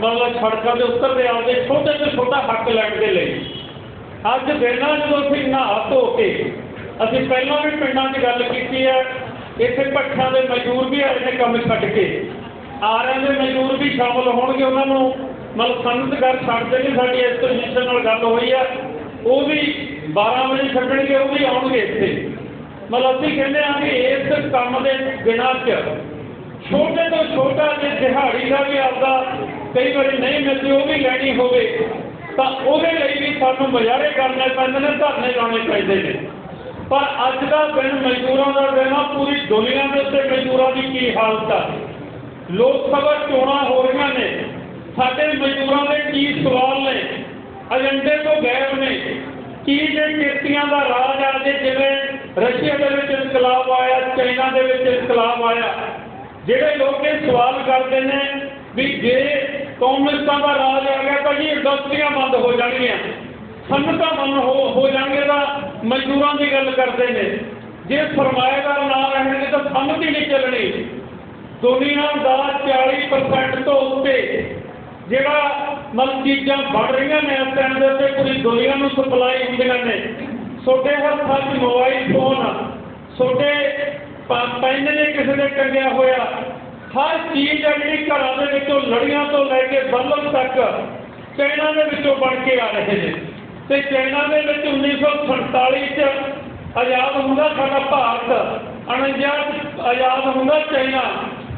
ਮਤਲਬ ਸੜਕਾਂ ਦੇ ਉੱਤਰ ਦੇ ਆਉਂਦੇ, ਛੋਟੇ ਤੋਂ ਛੋਟਾ ਹੱਕ ਲੈਣ ਦੇ ਲਈ। ਅੱਜ ਵੇਲਾ ਜਦੋਂ ਅਸੀਂ ਨਹਾ ਧੋ ਕੇ, ਅਸੀਂ ਪਹਿਲਾਂ ਵੀ ਪਿੰਡਾਂ 'ਚ ਗੱਲ ਕੀਤੀ ਹੈ, ਇੱਥੇ ਭੱਠਾਂ ਦੇ ਮਜ਼ਦੂਰ ਵੀ ਆਏ ਨੇ ਕੰਮ ਛੱਡ ਕੇ। ਆਰਿਆਂ ਦੇ ਮਜ਼ਦੂਰ ਵੀ ਸ਼ਾਮਲ ਹੋਣਗੇ ਉਹਨਾਂ ਨੂੰ। ਮਤਲਬ ਸੰਗਤ ਘਰ ਛੱਡਦੇ ਨੇ ਸਾਡੀ ਇਸ ਐਸੋਸੀਏਸ਼ਨ ਨਾਲ ਗੱਲ ਹੋਈ ਆ ਉਹ ਵੀ 12 ਵਜੇ ਛੱਡਣਗੇ, ਉਹ ਵੀ ਆਉਣਗੇ ਇੱਥੇ। ਮਤਲਬ ਅਸੀਂ ਕਹਿੰਦੇ ਆ ਕਿ ਇਸ ਕੰਮ ਦੇ ਦਿਨਾਂ 'ਚ ਛੋਟੇ ਤੋਂ ਛੋਟਾ ਜੇ ਦਿਹਾੜੀ ਦਾ ਵੀ ਆਪਦਾ ਕਈ ਵਾਰੀ ਨਹੀਂ ਮਿਲਦੀ, ਉਹ ਵੀ ਲੈਣੀ ਹੋਵੇ, ਤਾਂ ਉਹਦੇ ਲਈ ਵੀ ਸਾਨੂੰ ਮੁਜ਼ਾਹਰੇ ਕਰਨੇ ਪੈਂਦੇ ਨੇ, ਧਰਨੇ ਲਾਉਣੇ ਪੈਂਦੇ ਨੇ। ਪਰ ਅੱਜ ਦਾ ਦਿਨ ਮਜ਼ਦੂਰਾਂ ਦਾ ਦਿਨ ਆ, ਪੂਰੀ ਦੁਨੀਆ ਦੇ ਉੱਤੇ ਮਜ਼ਦੂਰਾਂ ਦੀ ਕੀ ਹਾਲਤ ਆ? ਲੋਕ ਸਭਾ ਚੋਣਾਂ ਹੋ ਰਹੀਆਂ ਨੇ, ਸਾਡੇ ਮਜ਼ਦੂਰਾਂ ਦੇ ਕੀ ਸਵਾਲ ਨੇ? ਏਜੰਡੇ ਤੋਂ ਗਾਇਬ ਨੇ। ਕੀ ਜੇ ਕਿਰਤੀਆਂ ਦਾ ਰਾਜ ਆ, ਜੇ ਜਿਵੇਂ ਰਸ਼ੀਆ ਦੇ ਵਿੱਚ ਇਨਕਲਾਬ ਆਇਆ, ਚਾਈਨਾ ਦੇ ਵਿੱਚ ਇਨਕਲਾਬ ਆਇਆ, ਜਿਹੜੇ ਲੋਕ ਇਹ ਸਵਾਲ ਕਰਦੇ ਨੇ ਵੀ ਜੇ ਕੌਮਿਸਤਾਂ ਦਾ ਰਾਜ ਆ ਗਿਆ ਤਾਂ ਜੀ ਇੰਡਸਟਰੀਆਂ ਬੰਦ ਹੋ ਜਾਣਗੀਆਂ। ਸੰਨਤਾਂ ਬੰਦ ਹੋ ਹੋ ਜਾਣਗੇ ਤਾਂ ਮਜ਼ਦੂਰਾਂ ਦੀ ਗੱਲ ਕਰਦੇ ਨੇ। ਜੇ ਸਰਮਾਏਦਾਰ ਨਾ ਰਹਿਣਗੇ ਤਾਂ ਸੰਨਤ ਹੀ ਨਹੀਂ ਚੱਲਣੀ। ਦੁਨੀਆ ਦਾ 40% ਤੋਂ ਉੱਤੇ ਜਿਹੜਾ ਮਤਲਬ ਚੀਜ਼ਾਂ ਬਣ ਰਹੀਆਂ ਨੇ ਇਸ ਟਾਈਮ ਦੇ ਉੱਤੇ ਪੂਰੀ ਦੁਨੀਆ ਨੂੰ ਸਪਲਾਈ ਹੁੰਦੀਆਂ ਨੇ। ਛੋਟੇ ਹੱਥਾਂ 'ਚ ਮੋਬਾਈਲ ਫੋਨ ਛੋਟੇ ਪ- ਪੈਨ ਨੇ ਕਿਸੇ ਦੇ ਟੰਗਿਆ ਹੋਇਆ। ਹਰ ਚੀਜ਼ ਆ ਜਿਹੜੀ ਘਰਾਂ ਦੇ ਵਿੱਚੋਂ ਲੜੀਆਂ ਤੋਂ ਲੈ ਕੇ ਬੱਲਬ ਤੱਕ ਚਾਈਨਾ ਦੇ ਵਿੱਚੋਂ ਬਣ ਕੇ ਆ ਰਹੇ ਨੇ। ਤੇ ਚਾਈਨਾ ਦੇ ਵਿੱਚ 1947 ਚ ਆਜ਼ਾਦ ਹੁੰਦਾ ਸਾਡਾ ਭਾਰਤ 49 ਚ ਆਜ਼ਾਦ ਹੁੰਦਾ ਚਾਈਨਾ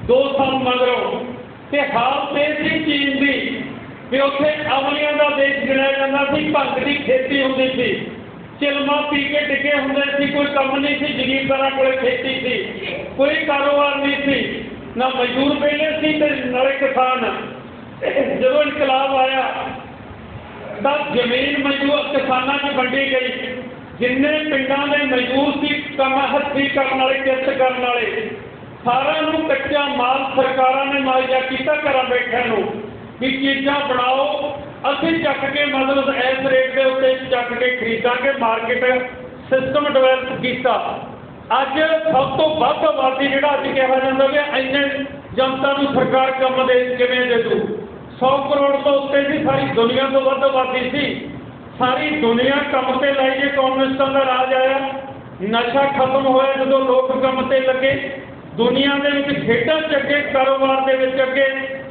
ਦੋ ਸਾਲ ਮਗਰੋਂ। ਤੇ ਹਾਲ ਤੇ ਸੀ ਚੀਨ ਦੀ, ਵੀ ਉੱਥੇ ਅਮਲੀਆਂ ਦਾ ਦੇਸ਼ ਗਿਣਿਆ ਜਾਂਦਾ ਸੀ, ਭੰਗ ਦੀ ਖੇਤੀ ਹੁੰਦੀ ਸੀ। ਚਿਲਮਾ ਪੀ ਕੇ ਟਿਕੇ ਹੁੰਦੇ ਸੀ, ਕੋਈ ਕੰਮ ਨਹੀਂ ਸੀ ਜ਼ਮੀਨਦਾਰਾਂ ਕੋਲੇ ਖੇਤੀ ਸੀ। ਕੋਈ ਕਾਰੋਬਾਰ ਨਹੀਂ ਸੀ। ਨਾ ਮਜ਼ਦੂਰ ਪਹਿਲੇ ਸੀ ਤੇ ਨਾਲੇ ਕਿਸਾਨ। ਜਦੋਂ ਇਨਕਲਾਬ ਆਇਆ, ਤਾਂ ਜ਼ਮੀਨ ਮਜ਼ਦੂਰ ਕਿਸਾਨਾਂ 'ਚ ਵੰਡੀ ਗਈ। ਜਿੰਨੇ ਪਿੰਡਾਂ ਦੇ ਮਜ਼ਦੂਰ ਸੀ, ਕੰਮ ਹੱਥੀਂ ਕਰਨ ਵਾਲੇ ਕਿਰਤ ਕਰਨ ਵਾਲੇ, ਸਾਰਿਆਂ ਨੂੰ ਕੱਚਾ ਮਾਲ ਸਰਕਾਰਾਂ ਨੇ ਮੁਹੱਈਆ ਕੀਤਾ ਘਰਾਂ ਬੈਠਿਆਂ ਨੂੰ ਵੀ ਚੀਜ਼ਾਂ ਬਣਾਓ। ਅਸੀਂ ਚੱਕ ਕੇ ਮਤਲਬ ਇਸ ਰੇਟ ਦੇ ਉੱਤੇ ਚੱਕ ਕੇ ਖਰੀਦਾਂਗੇ ਮਾਰਕੀਟ ਸਿਸਟਮ ਡਿਵੈਲਪ ਕੀਤਾ। ਅੱਜ ਸਭ ਤੋਂ ਵੱਧ ਆਬਾਦੀ ਜਿਹੜਾ ਅੱਜ ਕਿਹਾ ਜਾਂਦਾ ਕਿ ਇੰਨੇ ਜਨਤਾ ਨੂੰ ਸਰਕਾਰ ਕੰਮ ਦੇ ਕਿਵੇਂ ਦੇ ਦੂ? 100 ਕਰੋੜ ਤੋਂ ਉੱਤੇ ਦੀ ਸਾਰੀ ਦੁਨੀਆ ਤੋਂ ਵੱਧ ਆਬਾਦੀ ਸੀ। ਸਾਰੀ ਦੁਨੀਆ ਕੰਮ ਤੇ ਲਾਈ ਜੇ ਕਮਿਊਨਿਸਟਾਂ ਦਾ ਰਾਜ ਆਇਆ। ਨਸ਼ਾ ਖਤਮ ਹੋਇਆ ਜਦੋਂ ਲੋਕ ਕੰਮ ਤੇ ਲੱਗੇ। ਦੁਨੀਆ ਦੇ ਵਿੱਚ ਖੇਡਾਂ 'ਚ ਅੱਗੇ, ਕਾਰੋਬਾਰ ਦੇ ਵਿੱਚ ਅੱਗੇ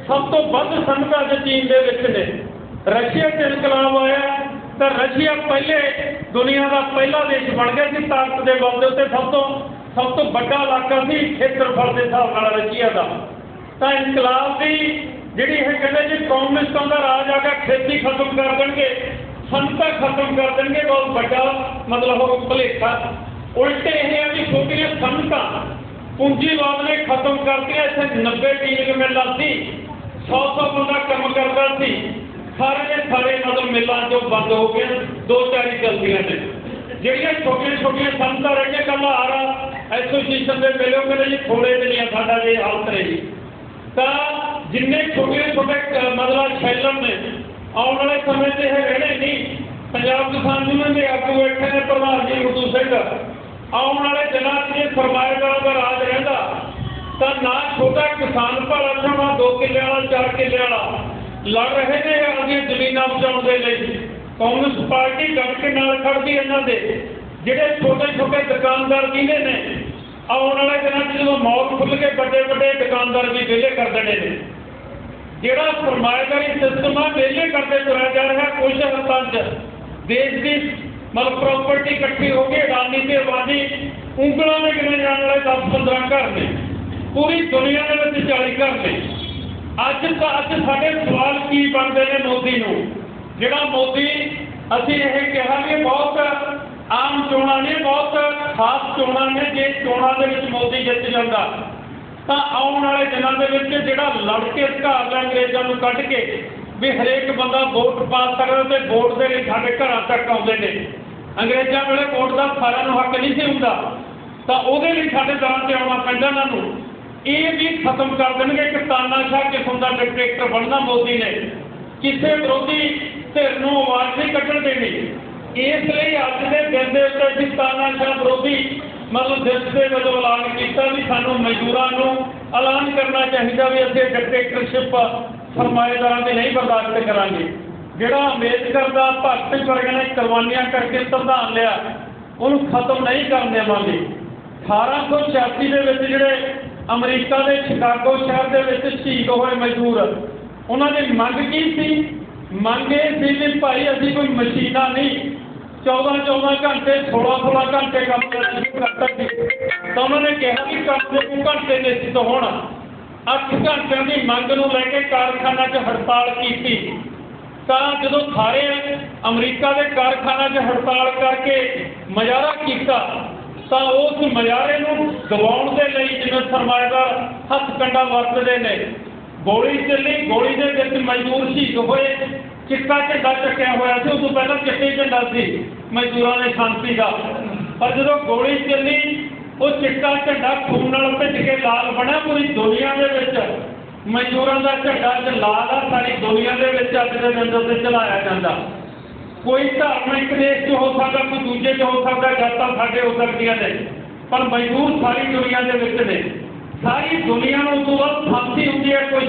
ਸਭ ਤੋਂ ਵੱਧ ਸੰਗਤਾਂ ਚ ਚੀਨ ਦੇ ਵਿੱਚ ਨੇ। ਰਸ਼ੀਆ 'ਚ ਇਨਕਲਾਬ ਆਇਆ। ਤਾਂ ਰਸ਼ੀਆ ਪਹਿਲੇ ਦੁਨੀਆ ਦਾ ਪਹਿਲਾ ਦੇਸ਼ ਬਣ ਗਿਆ ਸੀ। ਤਾਕਤ ਦੇ ਬਲ ਦੇ ਉੱਤੇ ਸਭ ਤੋਂ ਸਭ ਤੋਂ ਵੱਡਾ ਇਲਾਕਾ ਸੀ ਖੇਤਰਫਲ ਦੇ ਹਿਸਾਬ ਨਾਲ ਰਸ਼ੀਆ ਦਾ। ਤਾਂ ਇਨਕਲਾਬ ਦੀ ਜਿਹੜੀ ਇਹ ਕਹਿੰਦੇ ਜੀ ਕਮਿਊਨਿਸਟਾਂ ਦਾ ਰਾਜ ਆ ਗਿਆ, ਖੇਤੀ ਖਤਮ ਕਰ ਦੇਣਗੇ, ਸੰਤਾ ਖਤਮ ਕਰ ਦੇਣਗੇ, ਬਹੁਤ ਵੱਡਾ ਮਤਲਬ ਉਹ ਭਲੇਖਾ। ਉਲਟੇ ਇਹ ਆ ਵੀ ਛੋਟੀਆਂ ਸੰਤਾਂ, ਪੂੰਜੀਵਾਦ ਨੇ ਖਤਮ ਕਰਤੀਆਂ, ਇੱਥੇ 90 ਟੀਮ ਮਿਲਾਂ ਸੀ 100 100 ਬੰਦਾ ਕੰਮ ਕਰਦਾ ਸੀ। ਸਾਰੇ ਦੇ ਸਾਰੇ ਮਤਲਬ ਮਿਲਾਂ ਜੋ ਬੰਦ ਹੋ ਗਏ ਦੋ ਚਾਰ ਹੀ ਨੇ। ਜਿਹੜੀਆਂ ਛੋਟੀਆਂ ਛੋਟੀਆਂ ਸੰਤਾਂ ਰਹਿ ਗਈਆਂ ਕੱਲ ਆ ਐਸੋਸੀਏਸ਼ਨ ਦੇ ਮਿਲਿਓ ਕਹਿੰਦੇ ਜੀ ਥੋੜੇ ਦਿਨੀਆਂ ਸਾਡਾ ਜੇ ਹਾਲਤ ਰਹੀ ਤਾਂ ਜਿੰਨੇ ਛੋਟੇ ਛੋਟੇ ਮਤਲਬ ਸ਼ੈਲਰ ਨੇ, ਆਉਣ ਵਾਲੇ ਸਮੇਂ 'ਚ ਇਹ ਰਹਿਣੇ ਨਹੀਂ। ਪੰਜਾਬ ਕਿਸਾਨ ਯੂਨੀਅਨ ਦੇ ਆਗੂ ਬੈਠੇ ਨੇ, ਪ੍ਰਧਾਨ ਜੀ ਉਰਦੂ ਸਿੰਘ। ਆਉਣ ਵਾਲੇ ਦਿਨਾਂ 'ਚ ਜੇ ਸਰਮਾਏਦਾਰਾਂ ਦਾ ਰਾਜ ਰਹਿੰਦਾ, ਤਾਂ ਨਾ ਛੋਟਾ ਕਿਸਾਨ ਭਲਾ ਨਾ ਦੋ ਕਿੱਲੇ ਵਾਲਾ, ਚਾਰ ਕਿੱਲੇ ਵਾਲਾ ਲੜ ਰਹੇ ਨੇ ਆਪਣੀਆਂ ਜ਼ਮੀਨਾਂ ਬਚਾਉਣ ਦੇ ਲਈ। ਕਾਂਗਰਸ ਪਾਰਟੀ ਡਟ ਕੇ ਨਾਲ ਖੜਦੀ ਇਹਨਾਂ ਦੇ। ਜਿਹੜੇ ਛੋਟੇ ਛੋਟੇ ਦੁਕਾਨਦਾਰ ਕਿਹਨੇ ਨੇ? ਆਉਣ ਵਾਲੇ ਦਿਨਾਂ 'ਚ ਜਦੋਂ ਮੌਤ ਖੁੱਲ ਕੇ ਵੱਡੇ ਵੱਡੇ ਦੁਕਾਨਦਾਰ ਵੀ ਵਿਹਲੇ ਕਰ ਦੇਣੇ ਨੇ। ਜਿਹੜਾ ਸਰਮਾਏਦਾਰੀ ਸਿਸਟਮ ਆ, ਵਿਹਲੇ ਕਰਦੇ ਤੁਰਿਆ ਜਾ ਰਿਹਾ ਕੁਝ ਹੱਥਾਂ 'ਚ। ਦੇਸ਼ ਦੀ ਮਤਲਬ ਪ੍ਰਾਪਰਟੀ ਇਕੱਠੀ ਹੋ ਕੇ ਅਡਾਨੀ ਤੇ ਆਬਾਦੀ ਉਂਗਲਾਂ ਦੇ ਗਿਣੇ ਜਾਣ ਵਾਲੇ 10-15 ਘਰ ਨੇ। ਪੂਰੀ ਦੁਨੀਆ ਦੇ ਵਿੱਚ 40 ਘਰ ਨੇ। ਅੱਜ ਤਾਂ ਅੱਜ ਸਾਡੇ ਸਵਾਲ ਕੀ ਬਣਦੇ ਨੇ ਮੋਦੀ ਨੂੰ? ਜਿਹੜਾ ਮੋਦੀ, ਅਸੀਂ ਇਹ ਕਿਹਾ ਕਿ ਬਹੁਤ ਆਮ ਚੋਣਾਂ ਨੇ, ਬਹੁਤ ਖਾਸ ਚੋਣਾਂ ਨੇ, ਜੇ ਚੋਣਾਂ ਦੇ ਵਿੱਚ ਮੋਦੀ ਜਿੱਤ ਜਾਂਦਾ, ਤਾਂ ਆਉਣ ਵਾਲੇ ਦਿਨਾਂ ਦੇ ਵਿੱਚ ਜਿਹੜਾ ਲੜ ਕੇ ਅਧਿਕਾਰ ਦਾ ਅੰਗਰੇਜ਼ਾਂ ਨੂੰ ਕੱਢ ਕੇ ਵੀ ਹਰੇਕ ਬੰਦਾ ਵੋਟ ਪਾ ਸਕਦਾ ਤੇ ਵੋਟ ਦੇ ਲਈ ਸਾਡੇ ਘਰਾਂ ਤੱਕ ਆਉਂਦੇ ਨੇ। ਅੰਗਰੇਜ਼ਾਂ ਵੇਲੇ ਵੋਟ ਦਾ ਸਾਰਿਆਂ ਨੂੰ ਹੱਕ ਨਹੀਂ ਸੀ ਹੁੰਦਾ, ਤਾਂ ਉਹਦੇ ਲਈ ਸਾਡੇ ਦਰਾਂ ਤੇ ਆਉਣਾ ਪੈਂਦਾ ਇਹਨਾਂ ਨੂੰ। ਇਹ ਵੀ ਖਤਮ ਕਰ ਦੇਣਗੇ। ਕਿ ਤਾਨਾਸ਼ਾਹ ਕਿਸਮ ਦਾ ਡਿਕਟੇਟਰ ਬਣਨਾ ਮੋਦੀ ਨੇ। ਕਿਸੇ ਵਿਰੋਧੀ ਧਿਰ ਨੂੰ ਆਵਾਜ਼ ਨਹੀਂ ਕੱਢਣ ਦੇਣੀ। ਇਸ ਲਈ ਅੱਜ ਦੇ ਦਿਨ ਦੇ ਉੱਤੇ ਅਸੀਂ ਤਾਨਾਸ਼ਾਹ ਵਿਰੋਧੀ ਮਤਲਬ ਦਿਵਸ ਦੇ ਵਜੋਂ ਐਲਾਨ ਕੀਤਾ ਵੀ ਸਾਨੂੰ ਮਜ਼ਦੂਰਾਂ ਨੂੰ ਐਲਾਨ ਕਰਨਾ ਚਾਹੀਦਾ ਵੀ ਅਸੀਂ ਡਿਕਟੇਟਰਸ਼ਿਪ ਸਰਮਾਏਦਾਰਾਂ ਦੀ ਨਹੀਂ ਬਰਦਾਸ਼ਤ ਕਰਾਂਗੇ। ਜਿਹੜਾ ਅੰਬੇਦਕਰ ਦਾ ਭਗਤ ਵਰਗ ਨੇ ਕੁਰਬਾਨੀਆਂ ਕਰਕੇ ਸੰਵਿਧਾਨ ਲਿਆ, ਉਹਨੂੰ ਖਤਮ ਨਹੀਂ ਕਰਨ ਦੇਵਾਂਗੇ। 1886 ਦੇ ਵਿੱਚ ਜਿਹੜੇ ਅਮਰੀਕਾ ਦੇ ਸ਼ਿਕਾਗੋ ਸ਼ਹਿਰ ਦੇ ਵਿੱਚ ਸ਼ਹੀਦ ਹੋਏ ਮਜ਼ਦੂਰ। ਉਹਨਾਂ ਦੀ ਮੰਗ ਕੀ ਸੀ? ਮੰਗ ਇਹ ਸੀ ਵੀ ਭਾਈ, ਅਸੀਂ ਕੋਈ ਮਸ਼ੀਨਾਂ ਨਹੀਂ। 14 14 ਘੰਟੇ 16 16 ਘੰਟੇ ਕੰਮ ਕਰਨਾ ਸ਼ੁਰੂ ਕਰ ਸਕਦੇ ਤਾਂ ਉਹਨਾਂ ਨੇ ਕਿਹਾ ਕਿ ਕੰਮ ਦੇ ਕੁ ਘੰਟੇ ਨਿਸ਼ਚਿਤ ਹੋਣ 8 ਘੰਟਿਆਂ ਦੀ ਮੰਗ ਨੂੰ ਲੈ ਕੇ ਕਾਰਖਾਨਾ 'ਚ ਹੜਤਾਲ ਕੀਤੀ। ਤਾਂ ਜਦੋਂ ਸਾਰੇ ਅਮਰੀਕਾ ਦੇ ਕਾਰਖਾਨਾ 'ਚ ਹੜਤਾਲ ਕਰਕੇ ਮਜ਼ਾਰਾ ਕੀਤਾ ਤਾਂ ਉਸ ਮਜ਼ਾਰੇ ਨੂੰ ਦਬਾਉਣ ਦੇ ਲਈ ਜਿਵੇਂ ਸਰਮਾਏਦਾਰ ਹੱਥ ਕੰਡਾ ਵਰਤਦੇ ਨੇ। ਗੋਲੀ ਚੱਲੀ, ਗੋਲੀ ਦੇ ਵਿੱਚ ਮਜ਼ਦੂਰ ਸ਼ਹੀਦ ਹੋਏ। ਚਿੱਟਾ ਝੰਡਾ ਚੱਕਿਆ ਹੋਇਆ ਸੀ ਉਸ ਤੋਂ ਪਹਿਲਾਂ ਚਿੱਟੇ ਝੰਡਾ ਸੀ ਮਜ਼ਦੂਰਾਂ ਨੇ ਸ਼ਾਂਤੀ ਦਾ। ਪਰ ਜਦੋਂ ਗੋਲੀ ਚੱਲੀ, ਉਹ ਚਿੱਟਾ ਝੰਡਾ ਖੂਨ ਨਾਲ ਭਿੱਜ ਕੇ ਲਾਲ ਬਣਿਆ ਪੂਰੀ ਦੁਨੀਆ ਦੇ ਵਿੱਚ। ਮਜ਼ਦੂਰਾਂ ਦਾ ਝੰਡਾ ਚ ਲਾਲ ਆ, ਸਾਰੀ ਦੁਨੀਆ ਦੇ ਵਿੱਚ ਅੱਜ ਦੇ ਦਿਨ ਤੇ ਚਲਾਇਆ ਜਾਂਦਾ। ਕੋਈ ਧਾਰਮਿਕ ਦੇਸ਼ 'ਚ ਹੋ ਸਕਦਾ, ਕੋਈ ਦੂਜੇ 'ਚ ਹੋ ਸਕਦਾ, ਜਾਤਾਂ ਸਾਡੇ ਹੋ ਸਕਦੀਆਂ ਨੇ। ਪਰ ਮਜ਼ਦੂਰ ਸਾਰੀ ਦੁਨੀਆ ਦੇ ਵਿੱਚ ਨੇ। ਸਾਰੀ ਦੁਨੀਆ ਨੂੰ ਉਸ ਤੋਂ ਬਾਅਦ ਫਾਂਸੀ ਹੁੰਦੀ ਹੈ, ਕੁਝ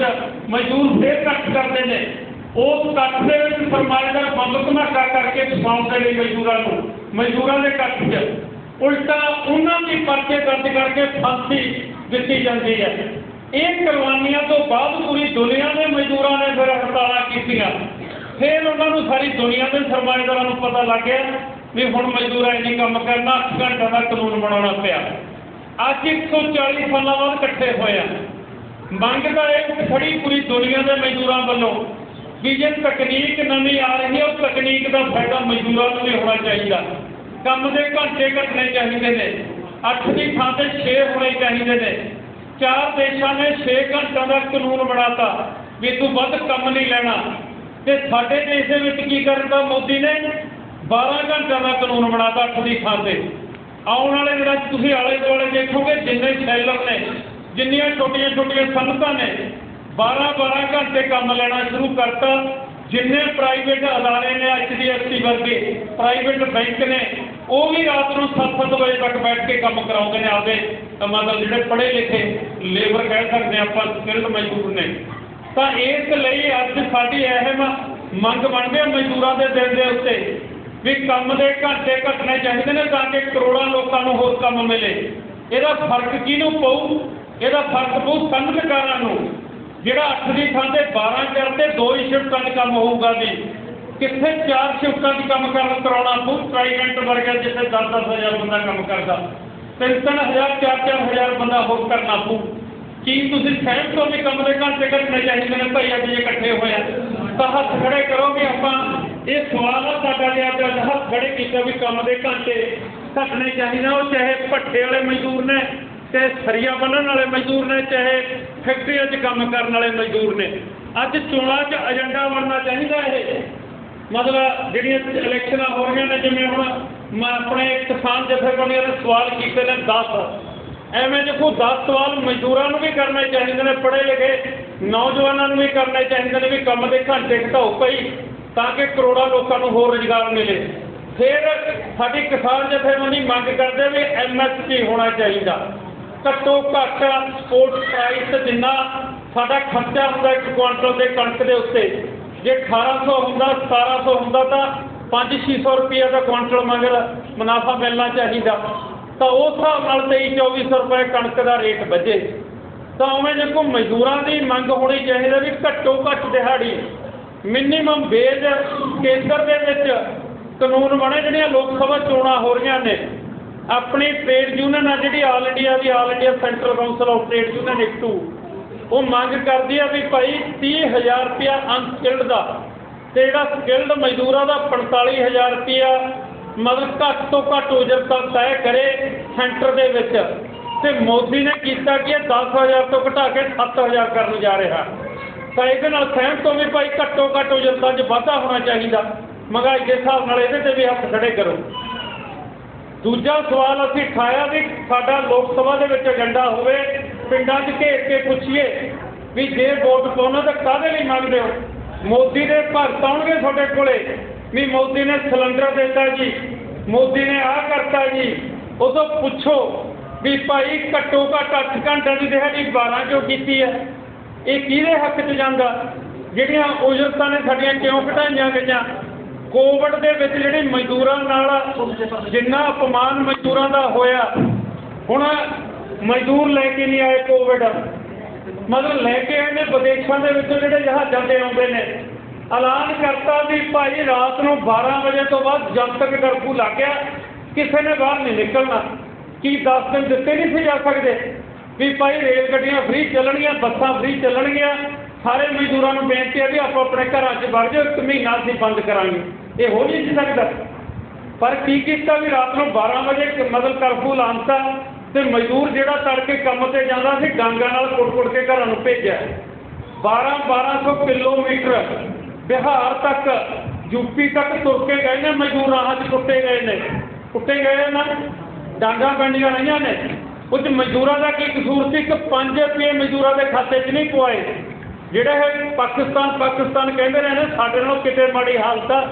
ਮਜ਼ਦੂਰ ਫੇਰ ਇਕੱਠ ਕਰਦੇ ਨੇ। ਉਸ ਇਕੱਠ ਦੇ ਵਿੱਚ ਸਰਮਾਏਦਾਰ ਬੰਬ ਧਮਾਕਾ ਕਰਕੇ ਫਸਾਉਂਦੇ ਨੇ ਮਜ਼ਦੂਰਾਂ ਨੂੰ, ਮਜ਼ਦੂਰਾਂ ਦੇ ਇਕੱਠ 'ਚ। ਉਲਟਾ ਉਹਨਾਂ ਦੀ ਪਰਚੇ ਦਰਜ ਕਰਕੇ ਫਾਂਸੀ ਦਿੱਤੀ ਜਾਂਦੀ ਹੈ। ਇਹ ਕੁਰਬਾਨੀਆਂ ਤੋਂ ਬਾਅਦ ਪੂਰੀ ਦੁਨੀਆ ਦੇ ਮਜ਼ਦੂਰਾਂ ਨੇ ਫਿਰ ਹੜਤਾਲਾਂ ਕੀਤੀਆਂ। ਫਿਰ ਉਹਨਾਂ ਨੂੰ ਸਾਰੀ ਦੁਨੀਆ ਦੇ ਸਰਮਾਏਦਾਰਾਂ ਨੂੰ ਪਤਾ ਲੱਗ ਗਿਆ ਵੀ ਹੁਣ ਮਜ਼ਦੂਰਾਂ ਇੰਨੀ ਕੰਮ ਕਰਨਾ 8 ਘੰਟਿਆਂ ਦਾ ਕਾਨੂੰਨ ਬਣਾਉਣਾ ਪਿਆ। ਅੱਜ 140 ਸਾਲਾਂ ਬਾਅਦ ਇਕੱਠੇ ਹੋਏ ਆ। ਮੰਗ ਤਾਂ ਇਹ ਖੜੀ ਪੂਰੀ ਦੁਨੀਆ ਦੇ ਮਜ਼ਦੂਰਾਂ ਵੱਲੋਂ ਵੀ ਜੇ ਤਕਨੀਕ ਨਵੀਂ ਆ ਰਹੀ ਹੈ ਉਹ ਤਕਨੀਕ ਦਾ ਫਾਇਦਾ ਮਜ਼ਦੂਰਾਂ ਨੂੰ ਵੀ ਹੋਣਾ ਚਾਹੀਦਾ। ਕੰਮ ਦੇ ਘੰਟੇ ਘਟਣੇ ਚਾਹੀਦੇ ਨੇ। 8 ਦੀ ਥਾਂ ਤੇ 6 ਹੋਣੇ ਚਾਹੀਦੇ ਨੇ। ਚਾਰ ਦੇਸ਼ਾਂ ਨੇ 6 ਘੰਟਿਆਂ ਦਾ ਕਾਨੂੰਨ ਬਣਾਤਾ ਵੀ ਤੂੰ ਵੱਧ ਕੰਮ ਨਹੀਂ ਲੈਣਾ। ਤੇ ਸਾਡੇ ਦੇਸ਼ ਦੇ ਵਿੱਚ ਕੀ ਕਰਦਾ ਮੋਦੀ ਨੇ 12 ਘੰਟਿਆਂ ਦਾ ਕਾਨੂੰਨ ਬਣਾਤਾ 8 ਦੀ ਥਾਂ ਤੇ। ਆਉਣ ਵਾਲੇ ਦਿਨਾਂ 'ਚ ਤੁਸੀਂ ਆਲੇ ਦੁਆਲੇ ਦੇਖੋਗੇ ਜਿੰਨੇ ਸ਼ੈਲਰ ਨੇ, ਜਿੰਨੀਆਂ ਛੋਟੀਆਂ ਛੋਟੀਆਂ ਸਨਅਤਾਂ ਨੇ 12 12 ਘੰਟੇ ਕੰਮ ਲੈਣਾ ਸ਼ੁਰੂ ਕਰਤਾ, ਜਿੰਨੇ ਪ੍ਰਾਈਵੇਟ ਅਦਾਰੇ ਨੇ ਐਚਡੀਐਫਸੀ ਵਰਗੇ ਪ੍ਰਾਈਵੇਟ ਬੈਂਕ ਨੇ, ਉਹ ਵੀ ਰਾਤ ਨੂੰ 7-7 ਵਜੇ ਤੱਕ ਬੈਠ ਕੇ ਕੰਮ ਕਰਾਉਂਦੇ ਨੇ ਆਪਦੇ ਅਹ ਮਤਲਬ ਜਿਹੜੇ ਪੜ੍ਹੇ ਲਿਖੇ ਲੇਬਰ ਕਹਿ ਸਕਦੇ ਹਾਂ ਆਪਾਂ ਸਕਿਲਡ ਮਜ਼ਦੂਰ ਨੇ। ਤਾਂ ਇਸ ਲਈ ਅੱਜ ਸਾਡੀ ਅਹਿਮ ਮੰਗ ਬਣਦੀ ਹੈ ਮਜ਼ਦੂਰਾਂ ਦੇ ਦਿਲ ਦੇ ਉੱਤੇ, ਵੀ ਕੰਮ ਦੇ ਘੰਟੇ ਘਟਣੇ ਚਾਹੀਦੇ ਨੇ ਤਾਂ ਕਿ ਕਰੋੜਾਂ ਲੋਕਾਂ ਨੂੰ ਹੋਰ ਕੰਮ ਮਿਲੇ। ਇਹਦਾ ਫ਼ਰਕ ਕਿਹਨੂੰ ਪਊ? ਇਹਦਾ ਫ਼ਰਕ ਪਊ ਸੰਗਤਕਾਰਾਂ ਨੂੰ, ਜਿਹੜਾ 8 ਦੀ ਥਾਂ ਤੇ 12 ਕਰਦੇ ਦੋ ਹੀ ਸ਼ਿਫਟਾਂ 'ਚ ਕੰਮ ਹੋਊਗਾ ਜੀ। ਕਿੱਥੇ ਚਾਰ ਸ਼ਿਫਟਾਂ 'ਚ ਕੰਮ ਕਰਨ ਕਰਾਉਣਾ ਪਊ ਪ੍ਰਾਈਵੇਟ ਵਰਗਾ ਜਿੱਥੇ 10-10 ਹਜ਼ਾਰ ਬੰਦਾ ਕੰਮ ਕਰਦਾ ਤਿੰਨ ਤਿੰਨ ਹਜ਼ਾਰ ਚਾਰ ਚਾਰ ਹਜ਼ਾਰ ਬੰਦਾ ਹੋਰ ਕਰਨਾ ਪਊ। ਕੀ ਤੁਸੀਂ ਸਹਿਮਤ ਹੋ ਵੀ ਕੰਮ ਦੇ ਘੰਟੇ ਘੱਟਣੇ ਚਾਹੀਦੇ ਨੇ ਭਾਈ ਅੱਜ ਇਕੱਠੇ ਹੋਏ ਆ? ਤਾਂ ਹੱਥ ਖੜੇ ਕਰੋਗੇ ਆਪਾਂ। ਇਹ ਸਵਾਲ ਆ ਸਾਡਾ ਜੇ ਅੱਜ ਹੱਥ ਖੜੇ ਕੀਤਾ ਵੀ ਕੰਮ ਦੇ ਘੰਟੇ ਘਟਣੇ ਚਾਹੀਦੇ ਉਹ ਚਾਹੇ ਭੱਠੇ ਵਾਲੇ ਮਜ਼ਦੂਰ ਨੇ, ਚਾਹੇ ਸਰੀਆ ਬੰਨਣ ਵਾਲੇ ਮਜ਼ਦੂਰ ਨੇ, ਚਾਹੇ ਫੈਕਟਰੀਆਂ 'ਚ ਕੰਮ ਕਰਨ ਵਾਲੇ ਮਜ਼ਦੂਰ ਨੇ। ਅੱਜ ਚੋਣਾਂ 'ਚ ਏਜੰਡਾ ਬਣਨਾ ਚਾਹੀਦਾ ਇਹ। ਮਤਲਬ ਜਿਹੜੀਆਂ ਇਲੈਕਸ਼ਨਾਂ ਹੋ ਰਹੀਆਂ ਨੇ, ਜਿਵੇਂ ਹੁਣ ਮੈਂ ਆਪਣੇ ਕਿਸਾਨ ਜਥੇਬੰਦੀਆਂ ਨੇ ਸਵਾਲ ਕੀਤੇ ਨੇ 10 ਐਵੇਂ ਦੇਖੋ 10 ਸਵਾਲ ਮਜ਼ਦੂਰਾਂ ਨੂੰ ਵੀ ਕਰਨੇ ਚਾਹੀਦੇ ਨੇ, ਪੜ੍ਹੇ ਲਿਖੇ ਨੌਜਵਾਨਾਂ ਨੂੰ ਵੀ ਕਰਨੇ ਚਾਹੀਦੇ ਨੇ ਵੀ ਕੰਮ ਦੇ ਘੰਟੇ ਘਟਾਓ ਭਾਈ, ਤਾਂ ਕਿ ਕਰੋੜਾਂ ਲੋਕਾਂ ਨੂੰ ਹੋਰ ਰੁਜ਼ਗਾਰ ਮਿਲੇ। ਫਿਰ ਸਾਡੀ ਕਿਸਾਨ ਜਥੇਬੰਦੀ ਮੰਗ ਕਰਦੇ ਵੀ ਐਮਐਸਪੀ ਹੋਣਾ ਚਾਹੀਦਾ। ਘੱਟੋ ਘੱਟ ਸਪੋਰਟ ਪ੍ਰਾਈਸ ਜਿੰਨਾ ਸਾਡਾ ਖਰਚਾ ਹੁੰਦਾ ਇੱਕ ਕੁਆਂਟਲ ਦੇ ਕਣਕ ਦੇ ਉੱਤੇ। ਜੇ 1800 ਹੁੰਦਾ 1700 ਹੁੰਦਾ ਤਾਂ 5-600 ਰੁਪਏ ਦਾ ਕੁਆਂਟਲ ਮਗਰ ਮੁਨਾਫਾ ਮਿਲਣਾ ਚਾਹੀਦਾ। ਤਾਂ ਉਸ ਹਿਸਾਬ ਨਾਲ 23-2400 ਰੁਪਏ ਕਣਕ ਦਾ ਰੇਟ ਵਧੇ ਤਾਂ ਉਵੇਂ ਦੇਖੋ, ਮਜ਼ਦੂਰਾਂ ਦੀ ਮੰਗ ਹੋਣੀ ਚਾਹੀਦੀ ਵੀ ਘੱਟੋ ਘੱਟ ਦਿਹਾੜੀ ਮਿਨੀਮਮ ਵੇਜ ਕੇਂਦਰ ਦੇ ਵਿੱਚ ਕਾਨੂੰਨ ਬਣੇ, ਜਿਹੜੀਆਂ ਲੋਕ ਸਭਾ ਚੋਣਾਂ ਹੋ ਰਹੀਆਂ ਨੇ। ਆਪਣੀ ਟ੍ਰੇਡ ਯੂਨੀਅਨ ਆ ਜਿਹੜੀ all India the all India central council of trade union ਇਕਟੂ ਉਹ ਮੰਗ ਕਰਦੀ ਆ ਵੀ ਭਾਈ 30000 ਰੁਪਇਆ ਅਨਸਕਿਲਡ ਦਾ। ਤੇ ਜਿਹੜਾ ਸਕਿਲਡ ਮਜ਼ਦੂਰਾਂ ਦਾ 45000 ਰੁਪਇਆ ਮਤਲਬ ਘੱਟ ਤੋਂ ਘੱਟ ਉਜਰਤ ਤੈਅ ਕਰੇ ਸੈਂਟਰ ਦੇ ਵਿੱਚ। ਤੇ ਮੋਦੀ ਨੇ ਕੀਤਾ ਕਿ ਇਹ 10000 ਤੋਂ ਘਟਾ ਕੇ 7000 ਕਰਨ ਜਾ ਰਿਹਾ। ਤਾਂ ਇਹਦੇ ਨਾਲ ਸਹਿਮਤ ਹੋ ਵੀ ਭਾਈ ਘੱਟੋ ਘੱਟ ਉਜਰਤਾ 'ਚ ਵਾਧਾ ਹੋਣਾ ਚਾਹੀਦਾ। ਮਹਿੰਗਾਈ ਦੇ ਹਿਸਾਬ ਨਾਲ ਇਹਦੇ ਤੇ ਵੀ ਹੱਥ ਖੜੇ ਕਰੋ। ਦੂਜਾ ਸਵਾਲ ਅਸੀਂ ਉਠਾਇਆ ਵੀ ਸਾਡਾ ਲੋਕ ਸਭਾ ਦੇ ਵਿੱਚ ਏਜੰਡਾ ਹੋਵੇ, ਪਿੰਡਾਂ 'ਚ ਘੇਰ ਕੇ ਪੁੱਛੀਏ ਵੀ ਜੇ ਵੋਟ ਪਾਉਣਾ ਤਾਂ ਕਾਹਦੇ ਲਈ ਮੰਗਦੇ ਹੋ? ਮੋਦੀ ਦੇ ਭਗਤ ਆਉਣਗੇ ਤੁਹਾਡੇ ਕੋਲੇ। ਵੀ ਮੋਦੀ ਨੇ ਸਿਲੰਡਰ ਦਿੱਤਾ ਜੀ। ਮੋਦੀ ਨੇ ਆਹ ਕਰਤਾ ਜੀ। ਉਦੋਂ ਪੁੱਛੋ ਵੀ ਭਾਈ ਘੱਟੋ ਘੱਟ 8 ਘੰਟਿਆਂ ਦੀ ਦਿਹਾੜੀ 12 ਕਿਉਂ ਕੀਤੀ ਹੈ? ਇਹ ਕਿਹਦੇ ਹੱਕ 'ਚ ਜਾਂਦਾ? ਜਿਹੜੀਆਂ ਉਜਰਤਾਂ ਨੇ ਸਾਡੀਆਂ ਕਿਉਂ ਘਟਾਈਆਂ ਗਈਆਂ? ਕੋਵਿਡ ਦੇ ਵਿੱਚ ਜਿਹੜੇ ਮਜ਼ਦੂਰਾਂ ਨਾਲ ਜਿੰਨਾ ਅਪਮਾਨ ਮਜ਼ਦੂਰਾਂ ਦਾ ਹੋਇਆ, ਹੁਣ ਮਜ਼ਦੂਰ ਲੈ ਕੇ ਨਹੀਂ ਆਏ ਕੋਵਿਡ। ਮਤਲਬ ਲੈ ਕੇ ਆਏ ਨੇ, ਵਿਦੇਸ਼ਾਂ ਦੇ ਵਿੱਚੋਂ ਜਿਹੜੇ ਜਹਾਜ਼ਾਂ ਤੇ ਆਉਂਦੇ ਨੇ। ਐਲਾਨ ਕਰਤਾ ਵੀ ਭਾਈ ਰਾਤ ਨੂੰ 12 ਵਜੇ ਤੋਂ ਬਾਅਦ ਜਨਤਕ ਕਰਫਿਊ ਲੱਗ ਗਿਆ, ਕਿਸੇ ਨੇ ਬਾਹਰ ਨਹੀਂ ਨਿਕਲਣਾ। ਕੀ 10 ਦਿਨ ਦਿੱਤੇ ਨਹੀਂ ਸੀ ਜਾ ਸਕਦੇ? ਵੀ ਭਾਈ ਰੇਲ ਗੱਡੀਆਂ ਫ੍ਰੀ ਚੱਲਣਗੀਆਂ, ਬੱਸਾਂ ਫ੍ਰੀ ਚੱਲਣਗੀਆਂ, ਸਾਰੇ ਮਜ਼ਦੂਰਾਂ ਨੂੰ ਬੇਨਤੀ ਹੈ ਵੀ ਆਪੋ ਆਪਣੇ ਘਰਾਂ 'ਚ ਵੜ ਜਾਓ, ਇੱਕ ਮਹੀਨਾ ਅਸੀਂ ਬੰਦ ਕਰਾਂਗੇ। ਇਹ ਹੋ ਨਹੀਂ ਸੀ ਸਕਦਾ। ਪਰ ਕੀ ਕੀਤਾ ਵੀ ਰਾਤ ਨੂੰ 12 ਵਜੇ ਮਤਲਬ ਕਰਫਿਊ ਲਾਂਤਾ ਤੇ ਮਜ਼ਦੂਰ ਜਿਹੜਾ ਤੜਕੇ ਕੰਮ ਤੇ ਜਾਂਦਾ ਸੀ, ਡਾਂਗਾਂ ਨਾਲ ਕੁੱਟ-ਕੁੱਟ ਕੇ ਘਰਾਂ ਨੂੰ ਭੇਜਿਆ। 12 1200 ਕਿਲੋਮੀਟਰ ਬਿਹਾਰ ਤੱਕ ਯੂਪੀ ਤੱਕ ਤੁਰ ਕੇ ਗਏ ਨੇ, ਮਜ਼ਦੂਰ ਰਾਹਾਂ 'ਚ ਕੁੱਟੇ ਗਏ ਨੇ। ਟੁੱਟੇ ਗਏ ਨਾ, ਡਾਂਗਾਂ ਪੈਂਦੀਆਂ ਰਹੀਆਂ ਨੇ। ਕੁਝ ਮਜ਼ਦੂਰਾਂ ਦਾ ਕੀ ਕਸੂਰ ਸੀ? ਕਿ 5 ਰੁਪਏ ਮਜ਼ਦੂਰਾਂ ਦੇ ਖਾਤੇ 'ਚ ਨਹੀਂ ਪਵਾਏ। ਜਿਹੜੇ ਇਹ ਪਾਕਿਸਤਾਨ ਪਾਕਿਸਤਾਨ ਕਹਿੰਦੇ ਰਹੇ ਨੇ, ਸਾਡੇ ਨਾਲੋਂ ਕਿਤੇ ਮਾੜੀ ਹਾਲਤ ਆ।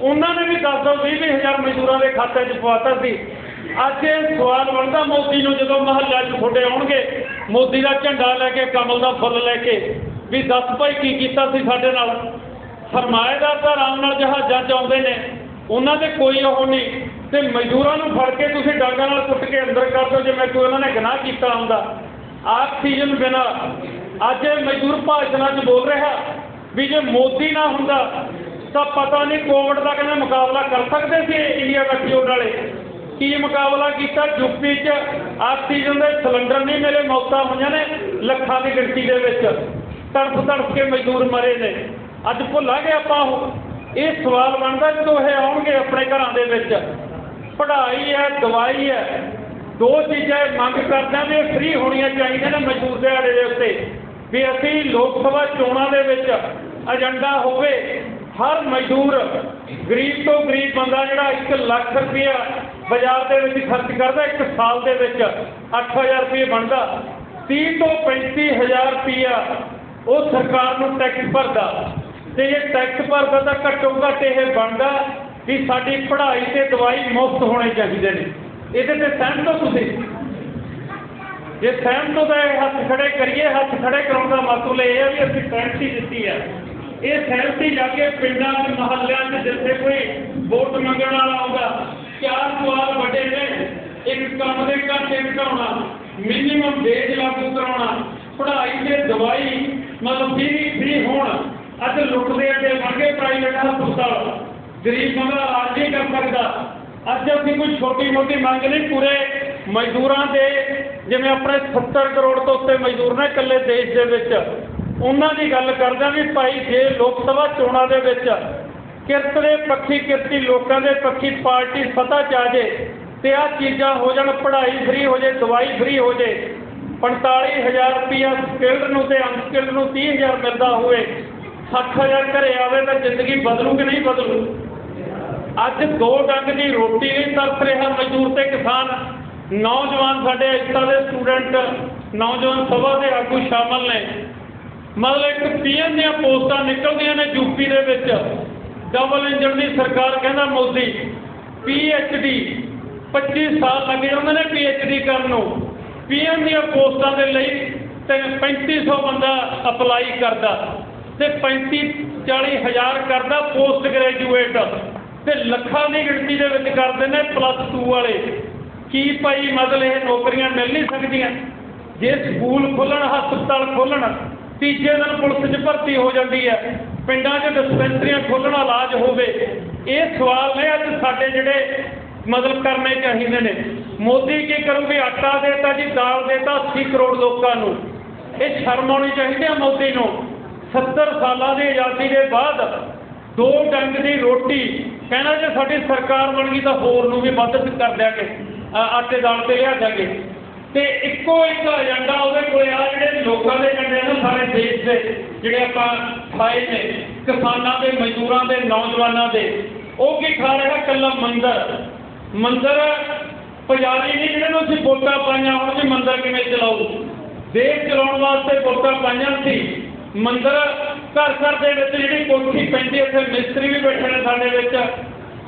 ਉਹਨਾਂ ਨੇ ਵੀ 10 10 20 ਵੀਹ ਹਜ਼ਾਰ ਮਜ਼ਦੂਰਾਂ ਦੇ ਖਾਤੇ 'ਚ ਪਵਾਤਾ ਸੀ। ਅੱਜ ਇਹ ਸਵਾਲ ਬਣਦਾ ਮੋਦੀ ਨੂੰ ਜਦੋਂ ਮਹੱਲਾ 'ਚ ਤੁਹਾਡੇ ਆਉਣਗੇ। ਮੋਦੀ ਦਾ ਝੰਡਾ ਲੈ ਕੇ, ਕਮਲ ਦਾ ਫੁੱਲ ਲੈ ਕੇ, ਵੀ ਦੱਸ ਭਾਈ ਕੀ ਕੀਤਾ ਸੀ ਸਾਡੇ ਨਾਲ? ਸਰਮਾਏਦਾਰ ਤਾਂ ਆਰਾਮ ਨਾਲ ਜਹਾਜ਼ਾਂ 'ਚ ਆਉਂਦੇ ਨੇ, ਉਹਨਾਂ ਦੇ ਕੋਈ ਉਹ ਨਹੀਂ। ਤੇ ਮਜ਼ਦੂਰਾਂ ਨੂੰ ਫੜ ਕੇ ਤੁਸੀਂ ਡਾਂਗਾਂ ਨਾਲ ਕੁੱਟ ਕੇ ਅੰਦਰ ਕਰ ਦਿਓ, ਜੇ ਮੈਂ ਕੋਈ ਉਹਨਾਂ ਨੇ ਗੁਨਾਹ ਕੀਤਾ ਹੁੰਦਾ। ਆਕਸੀਜਨ ਬਿਨਾ ਅੱਜ ਇਹ ਮਜ਼ਦੂਰ ਭਾਸ਼ਣਾਂ 'ਚ ਬੋਲ ਰਿਹਾ ਵੀ ਜੇ ਮੋਦੀ ਨਾ ਹੁੰਦਾ, ਤਾਂ ਪਤਾ ਨਹੀਂ ਕੋਵਿਡ ਦਾ ਕਹਿੰਦੇ ਮੁਕਾਬਲਾ ਕਰ ਸਕਦੇ ਸੀ ਇੰਡੀਆ ਵੈਕਸੀਨ ਵਾਲੇ। ਕੀ ਮੁਕਾਬਲਾ ਕੀਤਾ? ਯੂਪੀ 'ਚ ਆਕਸੀਜਨ ਦੇ ਸਿਲੰਡਰ ਨਹੀਂ ਮਿਲੇ, ਮੌਤਾਂ ਹੋਈਆਂ ਨੇ ਲੱਖਾਂ ਦੀ ਗਿਣਤੀ ਦੇ ਵਿੱਚ। ਤੜਫ ਤੜਫ ਕੇ ਮਜ਼ਦੂਰ ਮਰੇ ਨੇ। ਅੱਜ ਭੁੱਲਾਂਗੇ ਆਪਾਂ ਉਹ। ਇਹ ਸਵਾਲ ਬਣਦਾ ਜਦੋਂ ਇਹ ਆਉਣਗੇ ਆਪਣੇ ਘਰਾਂ ਦੇ ਵਿੱਚ। ਪੜ੍ਹਾਈ ਹੈ, ਦਵਾਈ ਹੈ, ਦੋ ਚੀਜ਼ਾਂ ਇਹ ਮੰਗ ਕਰਦਾ ਵੀ ਇਹ ਫ੍ਰੀ ਹੋਣੀਆਂ ਚਾਹੀਦੀਆਂ ਨੇ ਮਜ਼ਦੂਰ ਦਿਹਾੜੇ ਦੇ ਉੱਤੇ। ਵੀ ਅਸੀਂ ਲੋਕ ਸਭਾ ਚੋਣਾਂ ਦੇ ਵਿੱਚ ਏਜੰਡਾ ਹੋਵੇ, ਹਰ ਮਜ਼ਦੂਰ ਗਰੀਬ ਤੋਂ ਗਰੀਬ ਬੰਦਾ ਜਿਹੜਾ 1 ਲੱਖ ਰੁਪਇਆ ਬਾਜ਼ਾਰ ਦੇ ਵਿੱਚ ਖਰਚ ਕਰਦਾ, ਇੱਕ ਸਾਲ ਦੇ ਵਿੱਚ 8000 ਰੁਪਏ ਬਣਦਾ 30 ਤੋਂ 35000 ਰੁਪਇਆ ਉਹ ਸਰਕਾਰ ਨੂੰ ਟੈਕਸ ਭਰਦਾ। ਤੇ ਇਹ ਟੈਕਸ ਭਰਦਾ ਤਾਂ ਘੱਟੋ ਘੱਟ ਇਹ ਬਣਦਾ ਵੀ ਸਾਡੀ ਪੜ੍ਹਾਈ ਤੇ ਦਵਾਈ ਮੁਫਤ ਹੋਣੇ ਚਾਹੀਦੇ ਨੇ। ਇਹਦੇ ਤੇ ਸਹਿਮਤ ਹੋ ਤੁਸੀਂ? ਜੇ ਸਹਿਮਤ ਹੋ ਤਾਂ ਇਹ ਹੱਥ ਖੜੇ ਕਰੀਏ, ਹੱਥ ਖੜੇ ਕਰਾਉਣ ਦਾ ਮਤਲਬ ਇਹ ਹੈ ਵੀ ਅਸੀਂ ਸਹਿਮਤੀ ਦਿੱਤੀ ਹੈ। ਇਹ ਸਹਿਮਤੀ ਜਾ ਕੇ ਪਿੰਡਾਂ ਦੇ ਮਹੱਲਿਆਂ 'ਚ ਜਿੱਥੇ ਕੋਈ ਵੋਟ ਮੰਗਣ ਵਾਲਾ ਆਉਂਦਾ ਚਾਰ ਸਵਾਲ ਵੱਡੇ ਨੇ। ਇੱਕ ਕੰਮ ਦੇ ਘੰਟੇ ਘਟਾਉਣਾ ਮਿਨੀਮਮ ਵੇਜ ਲਾਗੂ ਕਰਾਉਣਾ, ਪੜ੍ਹਾਈ ਤੇ ਦਵਾਈ ਮਤਲਬ ਫ੍ਰੀ ਫ੍ਰੀ ਹੋਣ। ਅੱਜ ਲੁੱਟਦੇ ਅੱਗੇ ਮੰਗੇ ਪ੍ਰਾਈਵੇਟ ਹਸਪਤਾਲ ਗਰੀਬ ਬੰਦਾ ਇਲਾਜ ਨਹੀਂ ਕਰ ਸਕਦਾ। ਅੱਜ ਅਸੀਂ ਕੋਈ ਛੋਟੀ ਮੋਟੀ ਮੰਗ ਨਹੀਂ, ਪੂਰੇ ਮਜ਼ਦੂਰਾਂ ਦੇ ਜਿਵੇਂ ਆਪਣੇ 70 ਕਰੋੜ ਤੋਂ ਉੱਤੇ ਮਜ਼ਦੂਰ ਨੇ ਇਕੱਲੇ ਦੇਸ਼ ਦੇ ਵਿੱਚ। ਉਹਨਾਂ ਦੀ ਗੱਲ ਕਰਦਾ ਵੀ ਭਾਈ, ਜੇ ਲੋਕ ਸਭਾ ਚੋਣਾਂ ਦੇ ਵਿੱਚ ਕਿਰਤ ਦੇ ਪੱਖੀ ਕਿਰਤੀ ਲੋਕਾਂ ਦੇ ਪੱਖੀ ਪਾਰਟੀ ਸੱਤਾ 'ਚ ਆ ਜੇ ਤੇ ਆ ਚੀਜ਼ਾਂ ਹੋ ਜਾਣ, ਪੜ੍ਹਾਈ ਫ੍ਰੀ ਹੋ ਜੇ, ਦਵਾਈ ਫ੍ਰੀ ਹੋ ਜੇ 45000 ਰੁਪਇਆ ਸਕਿਲਡ ਨੂੰ ਤੇ ਅਨਸਕਿਲਡ ਨੂੰ 30000 ਮਿਲਦਾ ਹੋਵੇ। 60000 ਘਰੇ ਆਵੇ ਤਾਂ ਜ਼ਿੰਦਗੀ ਬਦਲੂ ਕਿ ਨਹੀਂ ਬਦਲੂ? ਅੱਜ ਦੋ ਡੰਗ ਦੀ ਰੋਟੀ ਨਹੀਂ ਤਰਸ ਰਿਹਾ ਮਜ਼ਦੂਰ ਤੇ ਕਿਸਾਨ। ਨੌਜਵਾਨ ਸਾਡੇ ਇੱਥਾਂ ਦੇ ਸਟੂਡੈਂਟ, ਨੌਜਵਾਨ ਸਭਾ ਦੇ ਆਗੂ ਸ਼ਾਮਲ ਨੇ। ਮਤਲਬ ਇੱਕ ਪੀਐਮ ਦੀਆਂ ਪੋਸਟਾਂ ਨਿਕਲਦੀਆਂ ਨੇ ਯੂਪੀ ਦੇ ਵਿੱਚ। ਡਬਲ ਇੰਜਨ ਦੀ ਸਰਕਾਰ ਕਹਿੰਦਾ ਮੋਦੀ ਪੀਐਚਡੀ 25 ਸਾਲ ਲੱਗ ਉਹਨਾਂ ਨੇ ਪੀਐਚਡੀ ਕਰਨ ਨੂੰ। ਪੀਐਮ ਦੀਆਂ ਪੋਸਟਾਂ ਦੇ ਲਈ ਤੇ 3500 ਬੰਦਾ ਅਪਲਾਈ ਕਰਦਾ। ਤੇ 35 40 ਹਜ਼ਾਰ ਕਰਦਾ ਪੋਸਟ ਗ੍ਰੈਜੂਏਟ। ਤੇ ਲੱਖਾਂ ਦੀ ਗਿਣਤੀ ਦੇ ਵਿੱਚ ਕਰਦੇ ਨੇ ਪਲੱਸ 2 ਵਾਲੇ। ਕੀ ਭਾਈ ਮਤਲਬ ਇਹ ਨੌਕਰੀਆਂ ਮਿਲ ਨਹੀਂ ਸਕਦੀਆਂ? ਜੇ ਸਕੂਲ ਖੋਲਣ, ਹਸਪਤਾਲ ਖੋਲਣ, ਤੀਜੇ ਦਿਨ ਪੁਲਿਸ 'ਚ ਭਰਤੀ ਹੋ ਜਾਂਦੀ ਹੈ। ਪਿੰਡਾਂ 'ਚ ਡਿਸਪੈਂਸਰੀਆਂ ਖੋਲਣ ਇਲਾਜ ਹੋਵੇ। ਇਹ ਸਵਾਲ ਨੇ ਅੱਜ ਸਾਡੇ ਜਿਹੜੇ ਮਤਲਬ ਕਰਨੇ ਚਾਹੀਦੇ ਨੇ। ਮੋਦੀ ਕੀ ਕਰੂ ਆਟਾ ਦੇਤਾ ਜੀ, ਦਾਲ ਦੇਤਾ 80 ਕਰੋੜ ਲੋਕਾਂ ਨੂੰ। ਇਹ ਸ਼ਰਮ ਆਉਣੀ ਚਾਹੀਦੀ ਹੈ ਮੋਦੀ ਨੂੰ। 70 ਸਾਲਾਂ ਦੀ ਆਜ਼ਾਦੀ ਦੇ ਬਾਅਦ ਦੋ ਡੰਗ ਦੀ ਰੋਟੀ ਕਹਿਣਾ ਜੇ ਸਾਡੀ ਸਰਕਾਰ ਬਣ ਗਈ ਤਾਂ ਹੋਰ ਨੂੰ ਵੀ ਮਦਦ ਕਰ ਦਿਆਂਗੇ ਆਟੇ ਦਾਲ ਤੇ ਲਿਆ ਜਾਗੇ ਤੇ ਇੱਕੋ ਇੱਕ ਏਜੰਡਾ ਉਹਦੇ ਕੋਲੇ ਆ, ਜਿਹੜੇ ਲੋਕਾਂ ਦੇ ਏਜੰਡੇ ਨੇ ਸਾਰੇ ਦੇਸ਼ ਦੇ, ਜਿਹੜੇ ਆਪਾਂ ਖਾਏ ਨੇ, ਕਿਸਾਨਾਂ ਦੇ, ਮਜ਼ਦੂਰਾਂ ਦੇ, ਨੌਜਵਾਨਾਂ ਦੇ। ਉਹ ਕੀ ਖਾ ਰਿਹਾ? ਕੱਲਾ ਮੰਦਰ। ਮੰਦਰ ਪੁਜਾਰੀ ਨਹੀਂ ਜਿਹੜੇ ਨੂੰ ਅਸੀਂ ਵੋਟਾਂ ਪਾਈਆਂ ਹੁਣ ਵੀ ਮੰਦਰ ਕਿਵੇਂ ਚਲਾਊ? ਦੇਸ਼ ਚਲਾਉਣ ਵਾਸਤੇ ਵੋਟਾਂ ਪਾਈਆਂ ਸੀ। ਮੰਦਰ ਘਰ ਘਰ ਦੇ ਵਿੱਚ ਜਿਹੜੀ ਕੋਠੀ ਪੈਂਦੀ ਉੱਥੇ ਮਿਸਤਰੀ ਵੀ ਬੈਠੇ ਨੇ ਸਾਡੇ ਵਿੱਚ।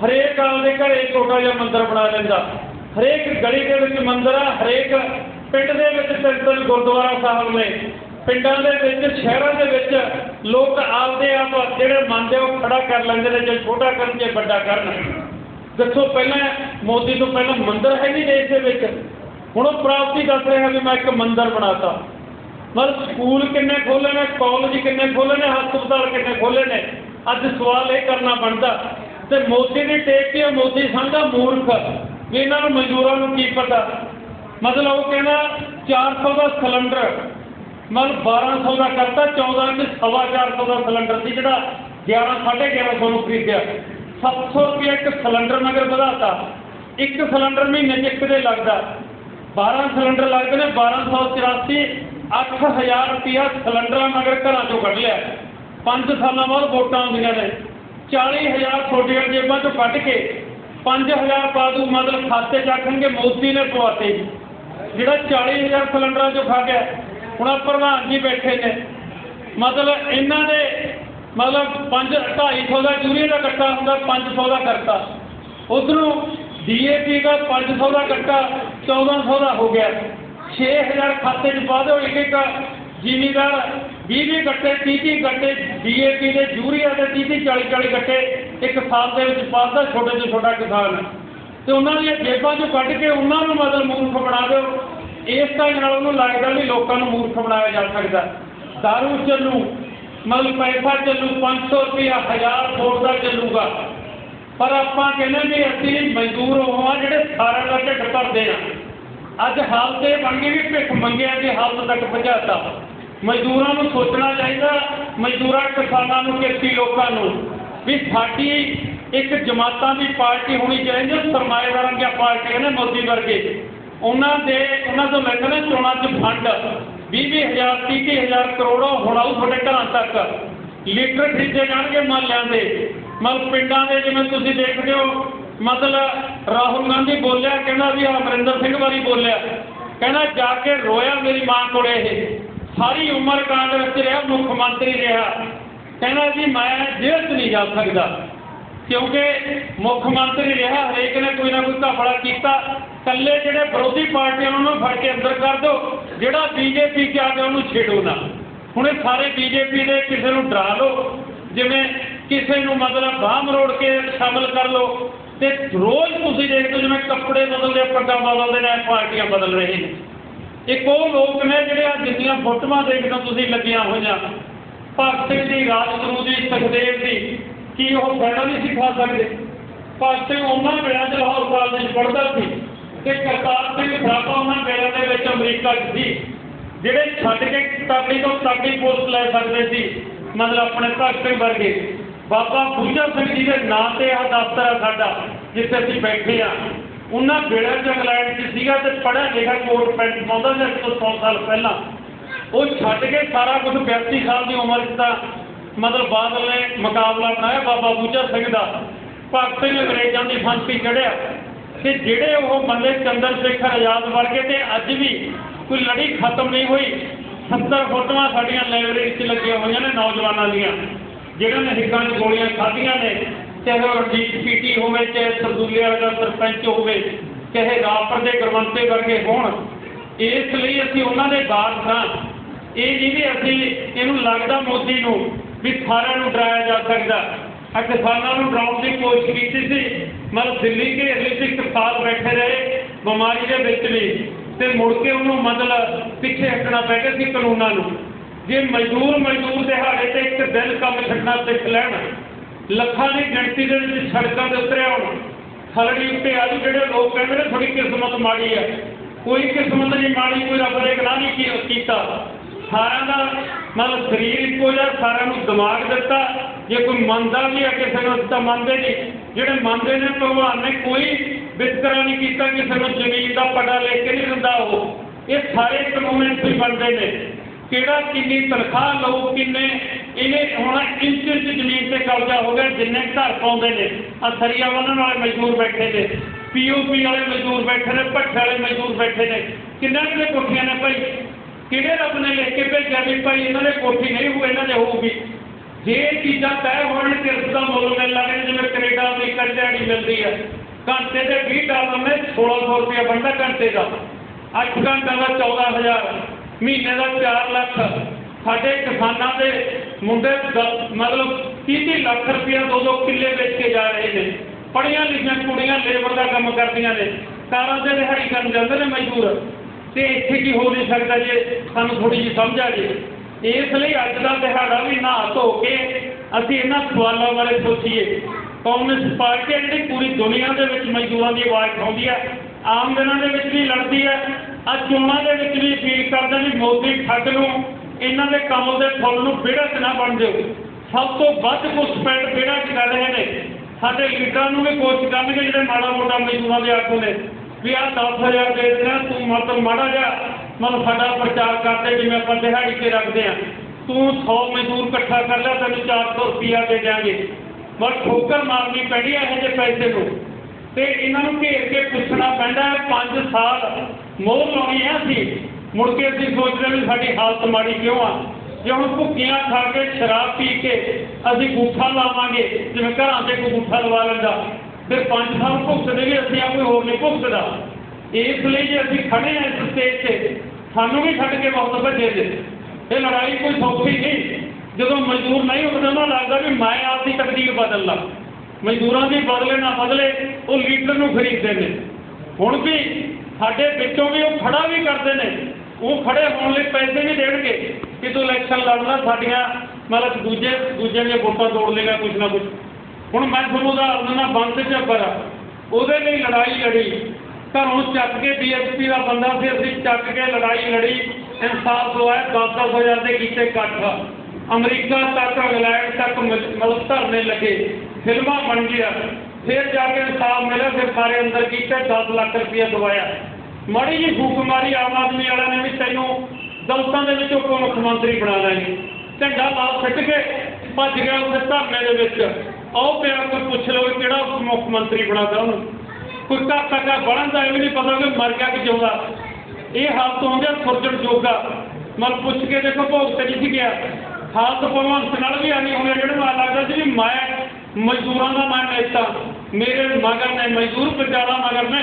ਹਰੇਕ ਆਪਦੇ ਘਰੇ ਛੋਟਾ ਜਿਹਾ ਮੰਦਰ ਬਣਾ ਲੈਂਦਾ। ਹਰੇਕ ਗਲੀ ਦੇ ਵਿੱਚ ਮੰਦਰ ਆ ਹਰੇਕ ਪਿੰਡ ਦੇ ਵਿੱਚ ਤਿੰਨ ਗੁਰਦੁਆਰਾ ਸਾਹਿਬ ਨੇ। ਪਿੰਡਾਂ ਦੇ ਵਿੱਚ ਸ਼ਹਿਰਾਂ ਦੇ ਵਿੱਚ ਲੋਕ ਆਪਦੇ ਆਪ ਜਿਹੜੇ ਮੰਨਦੇ ਆ, ਉਹ ਖੜਾ ਕਰ ਲੈਂਦੇ ਨੇ ਜੇ ਛੋਟਾ ਕਰਨ ਜੇ ਵੱਡਾ ਕਰਨ। ਦੱਸੋ ਪਹਿਲਾਂ ਮੋਦੀ ਤੋਂ ਪਹਿਲਾਂ ਮੰਦਿਰ ਹੈ ਨਹੀਂ ਦੇਸ਼ ਦੇ ਵਿੱਚ? ਹੁਣ ਉਹ ਪ੍ਰਾਪਤੀ ਦੱਸ ਰਿਹਾ ਵੀ ਮੈਂ ਇੱਕ ਮੰਦਿਰ ਬਣਾਤਾ। ਮਤਲਬ ਸਕੂਲ ਕਿੰਨੇ ਖੋਲ੍ਹੇ ਨੇ ਕਾਲਜ ਕਿੰਨੇ ਖੋਲ੍ਹੇ ਨੇ, ਹਸਪਤਾਲ ਕਿੰਨੇ ਖੋਲ੍ਹੇ ਨੇ? ਅੱਜ ਸਵਾਲ ਇਹ ਕਰਨਾ ਬਣਦਾ, ਤੇ ਮੋਦੀ ਦੀ ਟੇਕ ਕੇ ਮੋਦੀ ਸਮਝਦਾ ਮੂਰਖ, ਵੀ ਇਹਨਾਂ ਨੂੰ ਮਜ਼ਦੂਰਾਂ ਨੂੰ ਕੀ ਪਤਾ? ਮਤਲਬ ਉਹ ਕਹਿੰਦਾ 400 ਦਾ ਸਿਲੰਡਰ, ਮਤਲਬ 1200 ਦਾ ਕਰਤਾ 14 ਚ ਸਵਾ 400 ਦਾ ਸਿਲੰਡਰ ਸੀ ਜਿਹੜਾ 11 1150 ਨੂੰ ਖਰੀਦਿਆ। 700 ਰੁਪਏ ਇੱਕ ਸਿਲੰਡਰ ਮਗਰ ਵਧਾਤਾ। ਇੱਕ ਸਿਲੰਡਰ ਮਹੀਨੇ 'ਚ ਇੱਕ ਦੇ ਲੱਗਦਾ। 12 ਸਿਲੰਡਰ ਲੱਗਦੇ ਨੇ 1284 8000 ਰੁਪਇਆ ਸਿਲੰਡਰਾਂ ਮਗਰ ਘਰਾਂ ਚੋਂ ਕੱਢ ਲਿਆ। 5 ਸਾਲਾਂ ਬਾਅਦ ਵੋਟਾਂ ਆਉਂਦੀਆਂ ਨੇ। 40000 ਛੋਟੀਆਂ ਜੇਬਾਂ ਚੋਂ ਕੱਢ ਕੇ 5000 ਪਾ ਦੂ ਮਤਲਬ ਖਾਤੇ 'ਚ ਆਖਣਗੇ ਮੋਦੀ ਨੇ ਪਵਾਤੇ ਜੀ। ਜਿਹੜਾ 40000 ਸਿਲੰਡਰਾਂ ਚੋਂ ਖਾ ਗਿਆ, ਹੁਣ ਆਹ ਪ੍ਰਧਾਨ ਜੀ ਬੈਠੇ ਨੇ। ਮਤਲਬ ਇਹਨਾਂ ਦੇ ਮਤਲਬ 5 250 ਦਾ ਯੂਰੀਆ ਦਾ ਕੱਟਾ ਹੁੰਦਾ 500 ਦਾ ਕਰਤਾ। ਉਧਰੋਂ ਡੀਏਪੀ ਦਾ 500 ਦਾ ਕੱਟਾ 1400 ਦਾ ਹੋ ਗਿਆ। 6000 ਖਾਤੇ 'ਚ ਪਾ ਦਿਓ ਇੱਕ ਇੱਕ ਜ਼ਿਮੀਦਾਰ 20 20 ਗੱਟੇ 30 30 ਗੱਟੇ ਡੀਏਪੀ ਦੇ ਯੂਰੀਆ ਦੇ 30 30 40 40 ਗੱਟੇ ਇੱਕ ਸਾਲ ਦੇ ਵਿੱਚ ਪਾਉਂਦਾ ਛੋਟੇ ਤੋਂ ਛੋਟਾ ਕਿਸਾਨ। ਤੇ ਉਹਨਾਂ ਦੀਆਂ ਜੇਬਾਂ 'ਚੋਂ ਕੱਢ ਕੇ ਉਹਨਾਂ ਨੂੰ ਮਤਲਬ ਮੂਰਖ ਬਣਾ ਦਿਓ। ਇਸ ਤਰ੍ਹਾਂ ਨਾਲ ਉਹਨੂੰ ਲੱਗਦਾ ਵੀ ਲੋਕਾਂ ਨੂੰ ਮੂਰਖ ਬਣਾਇਆ ਜਾ ਸਕਦਾ। ਦਾਰੂ ਚੱਲੂ, ਮਤਲਬ ਪੈਸਾ ਚੱਲੂ 500 ਰੁਪਇਆ 1000 ਵੋਟ ਦਾ ਚੱਲੂਗਾ। ਪਰ ਆਪਾਂ ਕਹਿੰਦੇ ਵੀ ਅਸੀਂ ਮਜ਼ਦੂਰ ਹੋਵਾਂ ਜਿਹੜੇ ਸਾਰਿਆਂ ਦਾ ਢਿੱਡ ਭਰਦੇ ਆ। ਅੱਜ ਹਾਲਤ ਇਹ ਬਣ ਗਈ ਵੀ ਭਿੱਖ ਮੰਗਿਆ ਦੀ ਹਾਲਤ ਤੱਕ ਪਹੁੰਚਾਤਾ। ਮਜ਼ਦੂਰਾਂ ਨੂੰ ਸੋਚਣਾ ਚਾਹੀਦਾ ਮਜ਼ਦੂਰਾਂ ਕਿਸਾਨਾਂ ਨੂੰ ਕਿਰਤੀ ਲੋਕਾਂ ਨੂੰ ਵੀ ਸਾਡੀ ਇੱਕ ਜਮਾਤਾਂ ਦੀ ਪਾਰਟੀ ਹੋਣੀ ਚਾਹੀਦੀ ਹੈ, ਸਰਮਾਏਦਾਰਾਂ ਦੀਆਂ ਪਾਰਟੀਆਂ ਨੇ ਮੋਦੀ ਵਰਗੇ। ਉਹਨਾਂ ਦੇ ਉਹਨਾਂ ਤੋਂ ਲੈਂਦੇ ਨੇ ਚੋਣਾਂ 'ਚ ਫੰਡ 20 ਹਜ਼ਾਰ 30 ਹਜ਼ਾਰ ਕਰੋੜ ਹੋਣਾ ਉਹ ਤੁਹਾਡੇ ਘਰਾਂ ਤੱਕ। ਲੀਟਰ ਖਰੀਦੇ ਜਾਣਗੇ ਮਾਲਿਆਂ ਦੇ। ਮਤਲਬ ਪਿੰਡਾਂ ਦੇ ਜਿਵੇਂ ਤੁਸੀਂ ਦੇਖਦੇ ਹੋ ਮਤਲਬ ਰਾਹੁਲ ਗਾਂਧੀ ਬੋਲਿਆ, ਕਹਿੰਦਾ ਵੀ ਅਮਰਿੰਦਰ ਸਿੰਘ ਵਾਰੀ ਬੋਲਿਆ। ਕਹਿੰਦਾ, ਜਾ ਕੇ ਰੋਇਆ ਮੇਰੀ ਮਾਂ ਕੋਲੇ ਇਹ। ਸਾਰੀ ਉਮਰ ਕਾਂਗਰਸ 'ਚ ਰਿਹਾ, ਮੁੱਖ ਮੰਤਰੀ ਰਿਹਾ। ਕਹਿੰਦਾ ਜੀ, ਮੈਂ ਜੇਲ੍ਹ 'ਚ ਨਹੀਂ ਜਾ ਸਕਦਾ, ਕਿਉਂਕਿ ਮੁੱਖ ਮੰਤਰੀ ਰਿਹਾ, ਹਰੇਕ ਨੇ ਕੋਈ ਨਾ ਕੋਈ ਘਪਲਾ ਕੀਤਾ। ਕੱਲੇ ਜਿਹੜੇ ਵਿਰੋਧੀ ਪਾਰਟੀਆਂ ਨੂੰ ਫੜ ਕੇ ਅੰਦਰ ਕਰ ਦਿਓ, ਜਿਹੜਾ ਬੀਜੇਪੀ ਚ ਆ ਗਿਆ ਉਹਨੂੰ ਛੇੜੋ ਨਾ। ਹੁਣ ਇਹ ਸਾਰੇ ਬੀਜੇਪੀ ਦੇ ਕਿਸੇ ਨੂੰ ਡਰਾ ਲਓ, ਜਿਵੇਂ ਕਿਸੇ ਨੂੰ ਮਤਲਬ ਬਾਹ ਮਰੋੜ ਕੇ ਸ਼ਾਮਲ ਕਰ ਲਓ। ਤੇ ਰੋਜ਼ ਤੁਸੀਂ ਦੇਖਦੇ ਹੋ ਜਿਵੇਂ ਕੱਪੜੇ ਬਦਲਦੇ ਪੱਗਾਂ ਬਦਲਦੇ ਨੇ, ਪਾਰਟੀਆਂ ਬਦਲ ਰਹੇ ਨੇ। ਇੱਕ ਉਹ ਲੋਕ ਨੇ ਜਿਹੜੇ ਆ ਜਿੰਨੀਆਂ ਫੋਟੋਆਂ ਦੇਖਦੇ ਹੋ ਤੁਸੀਂ ਲੱਗੀਆਂ ਹੋਈਆਂ। ਭਗਤ ਸਿੰਘ ਦੀ ਰਾਜਗੁਰੂ ਦੀ ਸੁਖਦੇਵ ਦੀ ਕੀ ਉਹ ਫਾਇਦਾ ਨਹੀਂ ਸਿਖਾ ਸਕਦੇ? ਭਗਤ ਸਿੰਘ ਉਹਨਾਂ ਵੇਲੇ ਚ ਲਾਹੌਰ ਕਾਲਜ ਵਿੱਚ ਪੜ੍ਹਦਾ ਸੀ ਤੇ ਕਰਤਾਰ ਸਿੰਘ ਸਰਾਭਾ ਉਹਨਾਂ ਵੇਲੇ ਦੇ ਵਿੱਚ ਅਮਰੀਕਾ 'ਚ ਸੀ। ਜਿਹੜੇ ਛੱਡ ਕੇ ਤਕੜੀ ਤੋਂ ਤਕੜੀ ਪੋਸਟ ਲੈ ਸਕਦੇ ਸੀ, ਮਤਲਬ ਆਪਣੇ ਭਗਤ ਸਿੰਘ ਵਰਗੇ। ਬਾਬਾ ਬੁੱਝਾ ਸਿੰਘ ਜੀ ਦੇ ਨਾਂ ਤੇ ਆ ਦਫ਼ਤਰ ਆ ਸਾਡਾ, ਜਿੱਥੇ ਅਸੀਂ ਬੈਠੇ ਆ। ਉਹਨਾਂ ਵੇਲੇ ਚ ਇੰਗਲੈਂਡ 'ਚ ਸੀਗਾ ਤੇ ਪੜ੍ਹਿਆ ਲਿਖਿਆ ਕੋਟ ਪੈਂਟ ਪਾਉਂਦਾ ਸੀ ਅੱਜ ਤੋਂ 100 ਸਾਲ ਪਹਿਲਾਂ। ਉਹ ਛੱਡ ਕੇ ਸਾਰਾ ਕੁਝ 82 ਸਾਲ ਦੀ ਉਮਰ 'ਚ ਤਾਂ ਮਤਲਬ ਬਾਦਲ ਨੇ ਮੁਕਾਬਲਾ ਬਣਾਇਆ ਬਾਬਾ ਬੂਝਾ ਸਿੰਘ ਦਾ। ਭਗਤ ਸਿੰਘ ਅੰਗਰੇਜ਼ਾਂ ਦੀ ਫਾਂਸੀ ਚੜਿਆ ਤੇ ਜਿਹੜੇ ਉਹ ਬੰਦੇ ਚੰਦਰ ਸ਼ੇਖਰ ਆਜ਼ਾਦ ਵਰਗੇ ਤੇ ਅੱਜ ਵੀ ਕੋਈ ਲੜੀ ਖਤਮ ਨਹੀਂ ਹੋਈ 70 ਫੋਟੋਆਂ ਸਾਡੀਆਂ ਲਾਇਬ੍ਰੇਰੀ 'ਚ ਲੱਗੀਆਂ ਹੋਈਆਂ ਨੇ ਨੌਜਵਾਨਾਂ ਦੀਆਂ। ਜਿਹੜਿਆਂ ਨੇ ਹਿੱਕਾਂ 'ਚ ਗੋਲੀਆਂ ਖਾਧੀਆਂ ਨੇ, ਚਾਹੇ ਉਹ ਰਣਜੀਤ ਪੀਟੀ ਹੋਵੇ, ਚਾਹੇ ਸਰਦੂਲੇ ਵਾਲਾ ਦਾ ਸਰਪੰਚ ਹੋਵੇ, ਚਾਹੇ ਰਾਪਰ ਦੇ ਗੁਰਵੰਤੇ ਵਰਗੇ ਹੋਣ, ਇਸ ਲਈ ਅਸੀਂ ਉਹਨਾਂ ਦੇ ਬਾਤ ਹਾਂ ਇਹ ਨਹੀਂ ਵੀ ਅਸੀਂ, ਇਹਨੂੰ ਲੱਗਦਾ ਮੋਦੀ ਨੂੰ ਵੀ ਸਾਰਿਆਂ ਨੂੰ ਡਰਾਇਆ ਜਾ ਸਕਦਾ। ਆ ਕਿਸਾਨਾਂ ਨੂੰ ਡਰਾਉਣ ਦੀ ਕੋਸ਼ਿਸ਼ ਕੀਤੀ ਸੀ, ਮਤਲਬ ਦਿੱਲੀ ਘੇਰ ਲਈ ਸੀ ਇੱਕ ਬੈਠੇ ਰਹੇ, ਬਿਮਾਰੀ ਦੇ ਵਿੱਚ ਵੀ। ਤੇ ਮੁੜ ਕੇ ਉਹਨੂੰ ਮਤਲਬ ਪਿੱਛੇ ਹਟਣਾ ਪੈ ਗਿਆ ਸੀ ਕਾਨੂੰਨਾਂ ਨੂੰ। ਜੇ ਮਜ਼ਦੂਰ ਮਜ਼ਦੂਰ ਦਿਹਾੜੇ ਤੇ ਇੱਕ ਦਿਨ ਕੰਮ ਛੱਡਣਾ ਸਿੱਖ ਲੈਣ, ਲੱਖਾਂ ਦੀ ਗਿਣਤੀ ਦੇ ਵਿੱਚ ਸੜਕਾਂ ਤੇ ਉਤਰਿਆ ਹੋਣ ਖਲੜੀ ਉੱਤੇ ਆਜੂ ਜਿਹੜੇ ਲੋਕ ਕਹਿੰਦੇ ਨੇ ਥੋੜੀ ਕਿਸਮਤ ਮਾੜੀ ਹੈ ਕੋਈ ਕਿਸਮਤ ਨਹੀਂ ਮਾੜੀ, ਕੋਈ ਰੱਬ ਨੇ ਗੁਨਾਹ ਨਹੀਂ ਕੀਤਾ। ਸਾਰਿਆਂ ਦਾ ਮਤਲਬ ਸਰੀਰ ਇੱਕੋ ਜਿਹਾ, ਸਾਰਿਆਂ ਨੂੰ ਦਿਮਾਗ ਦਿੱਤਾ। ਜੇ ਕੋਈ ਮੰਨਦਾ ਵੀ ਹੈ ਕਿਸੇ ਨੂੰ, ਤਾਂ ਮੰਨਦੇ ਨਹੀਂ। ਜਿਹੜੇ ਮੰਨਦੇ ਨੇ ਭਗਵਾਨ ਨੇ, ਕੋਈ ਵਿਤਕਰਾ ਨਹੀਂ ਕੀਤਾ, ਕਿਸੇ ਨੂੰ ਜ਼ਮੀਨ ਦਾ ਪਟਾ ਲੈ ਕੇ ਨਹੀਂ ਦਿੰਦਾ ਉਹ। ਇਹ ਸਾਰੇ ਕਾਨੂੰਨ ਵੀ ਬਣਦੇ ਨੇ। ਕਿਹੜਾ ਕਿੰਨੀ ਤਨਖਾਹ ਲਓ ਕਿੰਨੇ, ਇਹਨੇ ਹੁਣ ਇੰਚ ਇੰਚ ਜ਼ਮੀਨ ਤੇ ਕਬਜ਼ਾ ਹੋ ਗਿਆ, ਜਿੰਨੇ ਘਰ ਪਾਉਂਦੇ ਨੇ ਆ ਸਰੀਆ ਬੰਨਣ ਵਾਲੇ ਮਜ਼ਦੂਰ ਬੈਠੇ ਨੇ ਪੀਓਪੀ ਵਾਲੇ ਮਜ਼ਦੂਰ ਬੈਠੇ ਨੇ, ਭੱਠੇ ਵਾਲੇ ਮਜ਼ਦੂਰ ਬੈਠੇ ਨੇ, ਕਿੰਨਾ ਦੇ ਕੋਠੀਆਂ ਨੇ ਭਾਈ? ਕਿਹੜੇ ਰੱਬ ਨੇ ਲਿਖ ਕੇ ਭੇਜਿਆ ਵੀ ਭਾਈ ਇਹਨਾਂ ਦੇ ਕੋਠੀ ਨਹੀਂ ਹੋਊ, ਇਹਨਾਂ ਦੇ ਹੋਊਗੀ? ਜੇ ਚੀਜ਼ਾਂ ਤੈਅ ਹੋਣ, ਕਿਰਤ ਦਾ ਮੁੱਲ ਮਿਲਣ ਲੱਗੇ ਜਿਵੇਂ ਕੈਨੇਡਾ, ਅਮਰੀਕਾ ਦੀ ਦਿਹਾੜੀ ਮਿਲਦੀ ਹੈ ਘੰਟੇ ਦੇ 20 ਡਾਲਰ ਨੇ 1600 ਰੁਪਇਆ ਬਣਦਾ ਘੰਟੇ ਦਾ। 8 ਘੰਟਾ ਦਾ 14000 ਮਹੀਨੇ ਦਾ 4 ਲੱਖ। ਸਾਡੇ ਕਿਸਾਨਾਂ ਦੇ ਮੁੰਡੇ ਦ- ਮਤਲਬ 30 ਲੱਖ ਰੁਪਇਆ ਦੋ ਦੋ ਕਿੱਲੇ ਵੇਚ ਕੇ ਜਾ ਰਹੇ ਨੇ। ਪੜੀਆਂ ਲਿਖੀਆਂ ਕੁੜੀਆਂ ਲੇਬਰ ਦਾ ਕੰਮ ਕਰਦੀਆਂ ਨੇ। ਤਾਰਾਂ ਦੇ ਦਿਹਾੜੀ ਕਰਨ ਜਾਂਦੇ ਨੇ ਮਜ਼ਦੂਰ। ਤੇ ਇੱਥੇ ਕੀ ਹੋ ਨਹੀਂ ਸਕਦਾ ਜੇ ਸਾਨੂੰ ਥੋੜੀ ਜਿਹੀ ਸਮਝ ਆ ਜੇ। ਇਸ ਲਈ ਅੱਜ ਦਾ ਦਿਹਾੜਾ ਵੀ ਨਹਾ ਧੋ ਕੇ ਅਸੀਂ ਇਹਨਾਂ ਸਵਾਲਾਂ ਬਾਰੇ ਸੋਚੀਏ। ਕਾਂਗਰਸ ਪਾਰਟੀ ਜਿਹੜੀ ਪੂਰੀ ਦੁਨੀਆ ਦੇ ਵਿੱਚ ਮਜ਼ਦੂਰਾਂ ਦੀ ਆਵਾਜ਼ ਉਠਾਉਂਦੀ ਹੈ ਆਮ ਦਿਨਾਂ ਦੇ ਵਿੱਚ ਵੀ ਲੜਦੀ ਹੈ। ਅੱਜ ਚੋਣਾਂ ਦੇ ਵਿੱਚ ਵੀ ਅਪੀਲ ਕਰਦਾ ਵੀ ਮੋਦੀ ਠੱਗ ਨੂੰ ਇਹਨਾਂ ਦੇ ਕੰਮ ਦੇ ਫੁੱਲ ਨੂੰ ਵਿਹੜਾ 'ਚ ਨਾ ਬਣ ਦਿਓ ਸਭ ਤੋਂ ਵੱਧ ਘੁਸਪੈਠ ਵਿਹੜਾ 'ਚ ਕਰ ਰਹੇ ਨੇ। ਸਾਡੇ ਲੀਡਰਾਂ ਨੂੰ ਵੀ ਕੋਸ਼ਿਸ਼ ਕਰਨਗੇ, ਜਿਹੜੇ ਮਾੜਾ ਮੋਟਾ ਮਜ਼ਦੂਰਾਂ ਦੇ ਆਗੂ ਨੇ, ਵੀ ਆਹ 10000 ਦੇ ਦੇਣਾ ਤੂੰ ਮਤਲਬ ਮਾੜਾ ਜਿਹਾ ਮਤਲਬ ਸਾਡਾ ਪ੍ਰਚਾਰ ਕਰਦੇ ਜਿਵੇਂ ਆਪਾਂ ਦਿਹਾੜੀ ਤੇ ਰੱਖਦੇ ਆ ਤੂੰ 100 ਮਜ਼ਦੂਰ ਇਕੱਠਾ ਕਰ ਲਿਆ ਤੈਨੂੰ 400 ਰੁਪਿਆ ਦੇ ਦਿਆਂਗੇ। ਬਸ ਠੋਕਰ ਮਾਰਨੀ ਪੈਣੀ ਹੈ ਇਹੋ ਜਿਹੇ ਪੈਸੇ ਨੂੰ। ਤੇ ਇਹਨਾਂ ਨੂੰ ਘੇਰ ਕੇ ਪੁੱਛਣਾ ਪੈਂਦਾ ਹੈ 5 ਸਾਲ ਮੋਹ ਲਾਉਣੀ ਹੈ ਅਸੀਂ। ਮੁੜ ਕੇ ਅਸੀਂ ਸੋਚਦੇ ਵੀ ਸਾਡੀ ਹਾਲਤ ਮਾੜੀ ਕਿਉਂ ਆ। ਜੇ ਹੁਣ ਭੁੱਖੀਆਂ ਖਾ ਕੇ ਸ਼ਰਾਬ ਪੀ ਕੇ ਅਸੀਂ ਗੂਠਾ ਲਾਵਾਂਗੇ, ਜਿਵੇਂ ਘਰਾਂ ਤੇ ਕੋਈ ਗੂਠਾ ਲਵਾ ਲੈਂਦਾ ਫਿਰ 5 ਸਾਲ ਭੁਗਤਦੇ ਵੀ ਅਸੀਂ ਆ ਕੋਈ ਹੋਰ ਨਹੀਂ ਭੁਗਤਦਾ। ਇਸ ਲਈ ਜੇ ਅਸੀਂ ਖੜੇ ਹਾਂ ਇਸ ਸਟੇਜ ਤੇ, ਸਾਨੂੰ ਵੀ ਛੱਡ ਕੇ ਬਹੁਤ ਭੱਜੇ ਦੇ ਇਹ ਲੜਾਈ ਕੋਈ ਸੌਖੀ ਨਹੀਂ। ਜਦੋਂ ਮਜ਼ਦੂਰ ਨਹੀਂ ਉੱਠਦੇ, ਉਹਨਾਂ ਨੂੰ ਲੱਗਦਾ ਵੀ ਮੈਂ ਆਪਦੀ ਤਕਦੀਰ ਬਦਲ ਲਾਂ ਮਜ਼ਦੂਰਾਂ ਦੀ ਬਦਲੇ ਨਾ ਬਦਲੇ ਉਹ ਲੀਡਰ ਨੂੰ ਖਰੀਦਦੇ ਨੇ। ਹੁਣ ਵੀ ਸਾਡੇ ਵਿੱਚੋਂ ਵੀ ਉਹ ਖੜਾ ਵੀ ਕਰਦੇ ਨੇ। ਉਹ ਖੜੇ ਹੋਣ ਲਈ ਪੈਸੇ ਵੀ ਦੇਣਗੇ ਕਿ ਤੂੰ ਇਲੈਕਸ਼ਨ ਲੜਨਾ ਸਾਡੀਆਂ ਮਤਲਬ ਦੂਜੇ ਦੂਜੇ ਦੀਆਂ ਵੋਟਾਂ ਤੋੜ ਲੇਗਾ ਕੁਝ ਨਾ ਕੁਝ ਹੁਣ ਮੈਂ ਤੁਹਾਨੂੰ ਦਾ ਉਹਨਾਂ ਬੰਦ ਝੱਬਰ ਆ। ਉਹਦੇ ਲਈ ਲੜਾਈ ਲੜੀ। ਘਰੋਂ ਚੱਕ ਕੇ ਬੀਐਸਪੀ ਦਾ ਬੰਦਾ ਸੀ, ਅਸੀਂ ਚੱਕ ਕੇ ਲੜਾਈ ਲੜੀ। ਇਨਸਾਫ ਦਵਾਇਆ 10 ਹਜ਼ਾਰ ਦੇ ਕੀਤੇ ਇਕੱਠ ਅਮਰੀਕਾ ਤੱਕ, ਇੰਗਲੈਂਡ ਤੱਕ ਮਿਲ- ਮਤਲਬ ਧਰਨੇ ਲੱਗੇ, ਫਿਲਮਾਂ ਬਣ ਗਿਆ ਫਿਰ ਜਾ ਕੇ ਇਨਸਾਫ ਮਿਲਿਆ, ਫਿਰ ਸਾਰੇ ਅੰਦਰ ਕੀਤੇ 10 ਲੱਖ ਰੁਪਇਆ ਦਵਾਇਆ। ਮਾੜੀ ਜੀ ਫੂਕ ਮਾਰੀ, ਆਮ ਆਦਮੀ ਵਾਲਿਆਂ ਨੇ ਵੀ ਤੈਨੂੰ ਦਲਤਾਂ ਦੇ ਵਿੱਚ ਉਪ ਮੁੱਖ ਮੰਤਰੀ ਬਣਾ ਲੈਣੀ ਝੰਡਾ ਲਾਲ ਸਿੱਟ ਕੇ ਭੱਜ ਗਿਆ ਉਸ ਧਰਨੇ ਦੇ ਵਿੱਚ। ਆਓ ਪਿਆ ਕੋਈ ਪੁੱਛ ਲਓ ਕਿਹੜਾ ਉਪ ਮੁੱਖ ਮੰਤਰੀ ਬਣਾਦਾ ਉਹਨੂੰ। ਕੋਈ ਘਰ ਤੱਕ ਬਣਨ ਦਾ ਇਹ ਵੀ ਨਹੀਂ ਪਤਾ ਕਿ ਮਰ ਗਿਆ ਕਿ ਜਿਉਂਦਾ। ਇਹ ਹਾਲਤ ਹੁੰਦੀ ਆ ਸੁਰਜਣ ਜੋਗਾ। ਮਨ ਪੁੱਛ ਕੇ ਦੇਖੋ ਭੋਗ ਤੇ ਨਹੀਂ ਗਿਆ। ਹਾਲਤ ਭਗਵੰਤ ਨਾਲ ਵੀ ਆਣੀ ਹੋਣੀ ਜਿਹੜੇ ਨੂੰ ਲੱਗਦਾ ਸੀ ਵੀ ਮੈਂ ਮਜ਼ਦੂਰਾਂ ਦਾ ਮੈਂ ਨੇਤਾ, ਮੇਰੇ ਮਗਰ ਨੇ, ਮਜ਼ਦੂਰ ਪੰਜਾਲਾ ਮਗਰ ਨੇ,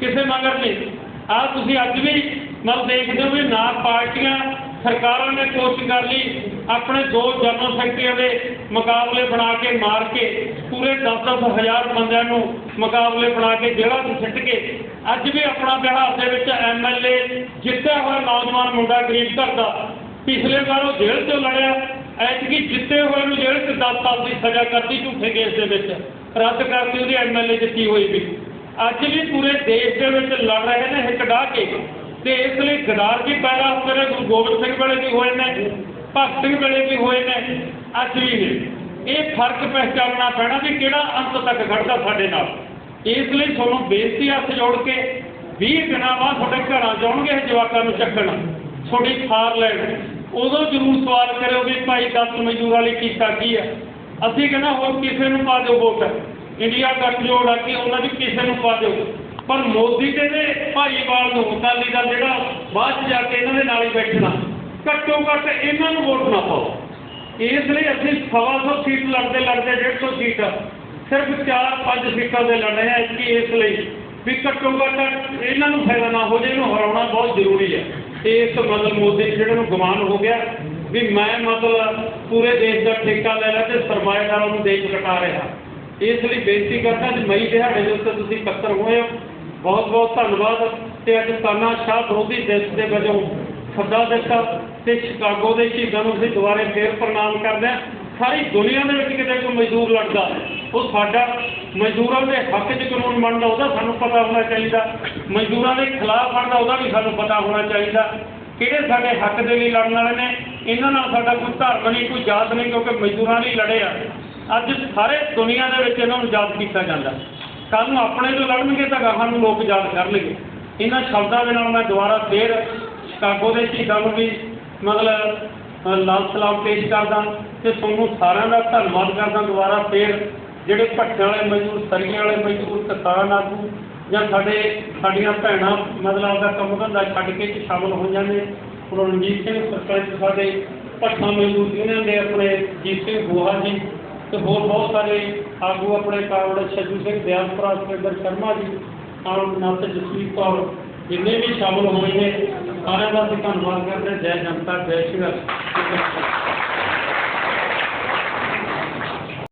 ਕਿਸੇ ਮਗਰ ਨਹੀਂ। ਆ ਤੁਸੀਂ ਅੱਜ ਵੀ ਮਨ ਦੇਖਦੇ ਹੋ ਵੀ ਨਾ ਪਾਰਟੀਆਂ ਸਰਕਾਰਾਂ ਨੇ ਕੋਸ਼ਿਸ਼ ਕਰ ਲਈ, ਆਪਣੇ ਦੋ ਜਨਰਲ ਸੈਕਟਰੀਆਂ ਦੇ ਮੁਕਾਬਲੇ ਬਣਾ ਕੇ ਮਾਰ ਕੇ, ਪੂਰੇ 10-10 ਹਜ਼ਾਰ ਬੰਦਿਆਂ ਨੂੰ ਮੁਕਾਬਲੇ ਬਣਾ ਕੇ ਜੇਲ੍ਹਾਂ 'ਚ ਸਿੱਟ ਕੇ, ਅੱਜ ਵੀ ਆਪਣਾ ਬਿਹਾਰ ਦੇ ਵਿੱਚ ਐਮਐਲਏ ਜਿੱਤਿਆ ਹੋਇਆ ਨੌਜਵਾਨ ਮੁੰਡਾ ਗਰੀਬ ਘਰ ਦਾ ਪਿਛਲੇ ਵਾਰ ਉਹ ਜੇਲ੍ਹ 'ਚੋਂ ਲੜਿਆ, ਐਤਕੀ ਜਿੱਤੇ ਹੋਏ ਨੂੰ ਜੇਲ੍ਹ 'ਚ 10 ਸਾਲ ਦੀ ਸਜ਼ਾ ਕਰਤੀ ਝੂਠੇ ਕੇਸ ਦੇ ਵਿੱਚ। ਰੱਦ ਕਰਤੀ ਉਹਦੀ ਐਮਐਲਏ ਜਿੱਤੀ ਹੋਈ ਵੀ। ਅੱਜ ਵੀ ਪੂਰੇ ਦੇਸ਼ ਦੇ ਵਿੱਚ ਲੜ ਰਹੇ ਨੇ ਹਿੱਕ ਡਾਹ ਕੇ। ਤੇ ਇਸ ਲਈ ਗਦਾਰ ਜੀ ਪੈਦਾ ਮੇਰੇ ਗੁਰੂ ਗੋਬਿੰਦ ਸਿੰਘ ਵੇਲੇ ਵੀ ਹੋਏ ਨੇ, ਭਗਤ ਸਿੰਘ ਵੇਲੇ ਵੀ ਹੋਏ ਨੇ, ਅੱਜ ਵੀ ਨੇ। ਇਹ ਫ਼ਰਕ ਪਹਿਚਾਨਣਾ ਪੈਣਾ ਵੀ ਕਿਹੜਾ ਅੰਤ ਤੱਕ ਖੜਦਾ ਸਾਡੇ ਨਾਲ। ਇਸ ਲਈ ਤੁਹਾਨੂੰ ਬੇਨਤੀ ਹੱਥ ਜੋੜ ਕੇ 20 ਦਿਨਾਂ ਬਾਅਦ ਤੁਹਾਡੇ ਘਰਾਂ ਜਾਉਣਗੇ ਇਹ ਜਵਾਕਾਂ ਨੂੰ ਚੱਕਣ। ਤੁਹਾਡੀ ਥਾਰ ਲੈਣ। ਉਦੋਂ ਜ਼ਰੂਰ ਸਵਾਲ ਕਰਿਓ ਵੀ ਭਾਈ ਦਸ ਮਜ਼ਦੂਰ ਵਾਲੀ ਕੀਤਾ ਕੀ ਹੈ ਅਸੀਂ ਕਹਿੰਦਾ ਹੋਰ ਕਿਸੇ ਨੂੰ ਪਾ ਦਿਓ ਵੋਟ। ਇੰਡੀਆ ਗੱਠਜੋੜ ਆ ਕੇ ਉਹਨਾਂ ਦੀ ਕਿਸੇ ਨੂੰ ਪਾ ਦਿਓ। ਪਰ ਮੋਦੀ ਤੇ ਦੇ ਭਾਈਵਾਲ ਨੂੰ ਅਕਾਲੀ ਦਲ ਜਿਹੜਾ ਬਾਅਦ ਚ ਜਾ ਕੇ ਇਹਨਾਂ ਦੇ ਨਾਲ ਹੀ ਬੈਠਣਾ। ਘੱਟੋ ਘੱਟ ਇਹਨਾਂ ਨੂੰ ਵੋਟ ਨਾ ਪਾਓ। ਇਸ ਲਈ ਅਸੀਂ ਸਵਾ ਸੌ ਸੀਟ ਲੜਦੇ ਲੜਦੇ 150 ਸੀਟ ਸਿਰਫ 4-5 ਸੀਟਾਂ ਦੇ ਲੜ ਰਹੇ ਹਾਂ ਕਿ ਇਸ ਲਈ ਵੀ ਘੱਟੋ ਘੱਟ ਇਹਨਾਂ ਨੂੰ ਫਾਇਦਾ ਨਾ ਹੋ ਜਾਏ ਇਹਨੂੰ ਹਰਾਉਣਾ ਬਹੁਤ ਜ਼ਰੂਰੀ ਹੈ ਇਸ ਮਤਲਬ ਮੋਦੀ ਜਿਹੜੇ ਨੂੰ ਗੁਮਾਨ ਹੋ ਗਿਆ ਵੀ ਮੈਂ ਮਤਲਬ ਪੂਰੇ ਦੇਸ਼ ਦਾ ਠੇਕਾ ਲੈ ਲਿਆ ਤੇ ਸਰਮਾਏਦਾਰਾਂ ਨੂੰ ਦੇਸ਼ ਲਟਾ ਰਿਹਾ। ਇਸ ਲਈ ਬੇਨਤੀ ਕਰਦਾ ਕਿ ਮਈ ਦਿਹਾੜੇ ਦੇ ਉੱਤੇ ਤੁਸੀਂ ਇਕੱਤਰ ਹੋਏ ਹੋ। ਬਹੁਤ ਬਹੁਤ ਧੰਨਵਾਦ। ਤੇ ਅੱਜ ਤਾਨਾ ਸ਼ਾਹ ਵਿਰੋਧੀ ਦਿਵਸ ਦੇ ਵਜੋਂ ਸੱਦਾ ਦਿੱਤਾ ਤੇ ਸ਼ਿਕਾਗੋ ਦੇ ਸ਼ਹੀਦਾਂ ਨੂੰ ਅਸੀਂ ਦੁਬਾਰੇ ਫੇਰ ਪ੍ਰਣਾਮ ਕਰਦੇ ਹਾਂ। ਸਾਰੀ ਦੁਨੀਆ ਦੇ ਵਿੱਚ ਕਿਤੇ ਕੋਈ ਮਜ਼ਦੂਰ ਲੜਦਾ ਉਹ ਸਾਡਾ ਮਜ਼ਦੂਰਾਂ ਦੇ ਹੱਕ 'ਚ ਕਾਨੂੰਨ ਬਣਦਾ, ਉਹਦਾ ਸਾਨੂੰ ਪਤਾ ਹੋਣਾ ਚਾਹੀਦਾ। ਮਜ਼ਦੂਰਾਂ ਦੇ ਖਿਲਾਫ ਬਣਦਾ, ਉਹਦਾ ਵੀ ਸਾਨੂੰ ਪਤਾ ਹੋਣਾ ਚਾਹੀਦਾ। ਕਿਹੜੇ ਸਾਡੇ ਹੱਕ ਦੇ ਲਈ ਲੜਨ ਵਾਲੇ ਨੇ? ਇਹਨਾਂ ਨਾਲ ਸਾਡਾ ਕੋਈ ਧਰਮ ਨਹੀਂ, ਕੋਈ ਜਾਤ ਨਹੀਂ, ਕਿਉਂਕਿ ਮਜ਼ਦੂਰਾਂ ਲਈ ਲੜੇ ਆ। ਅੱਜ ਸਾਰੇ ਦੁਨੀਆ ਦੇ ਵਿੱਚ ਇਹਨਾਂ ਨੂੰ ਯਾਦ ਕੀਤਾ ਜਾਂਦਾ। ਕੱਲ ਨੂੰ ਆਪਣੇ ਤੋਂ ਲੜਨਗੇ, ਤਾਂ ਗਾਹਾਂ ਨੂੰ ਲੋਕ ਯਾਦ ਕਰਨਗੇ। ਇਹਨਾਂ ਸ਼ਬਦਾਂ ਦੇ ਨਾਲ ਮੈਂ ਦੁਬਾਰਾ ਫੇਰ ਸ਼ਿਕਾਗੋ ਦੇ ਸ਼ਹੀਦਾਂ ਨੂੰ ਵੀ ਮਤਲਬ ਲਾਲ ਸਲਾਮ ਪੇਸ਼ ਕਰਦਾ ਤੇ ਤੁਹਾਨੂੰ ਸਾਰਿਆਂ ਦਾ ਧੰਨਵਾਦ ਕਰਦਾ ਦੁਬਾਰਾ ਫੇਰ ਜਿਹੜੇ ਭੱਟੇ ਵਾਲੇ ਮਜ਼ਦੂਰ, ਸਰੀਆਂ ਵਾਲੇ ਮਜ਼ਦੂਰ, ਕਿਸਾਨ ਆਗੂ ਜਾਂ ਸਾਡੇ, ਸਾਡੀਆਂ ਭੈਣਾਂ, ਮਤਲਬ ਆਪਦਾ ਕੰਮ ਧੰਦਾ ਛੱਡ ਕੇ ਚ ਸ਼ਾਮਲ ਹੋ ਜਾਂਦੇ ਹੁਣ ਰਣਜੀਤ ਸਿੰਘ ਸਰਪੰਚ ਸਾਡੇ ਭੱਟਾ ਮਜ਼ਦੂਰ ਯੂਨੀਅਨ ਦੇ ਆਪਣੇ ਜੀਤ ਸਿੰਘ ਗੋਹਾ ਜੀ ਤੇ ਹੋਰ ਬਹੁਤ ਸਾਰੇ ਆਗੂ ਆਪਣੇ ਕਾਵੜ ਛੱਜੂ ਸਿੰਘ ਦਿਆਲਪੁਰਾ ਸੁਰਿੰਦਰ ਸ਼ਰਮਾ ਜੀ, ਆਮ ਨਾਤ ਜਸਵੀਰ ਕੌਰ ਜਿੰਨੇ ਵੀ ਸ਼ਾਮਲ ਹੋਏ ਨੇ, ਸਾਰਿਆਂ ਦਾ ਅਸੀਂ ਧੰਨਵਾਦ ਕਰਦੇ ਜੈ ਜਨਤਾ, ਜੈ ਸ਼੍ਰੀ ਰਾਮ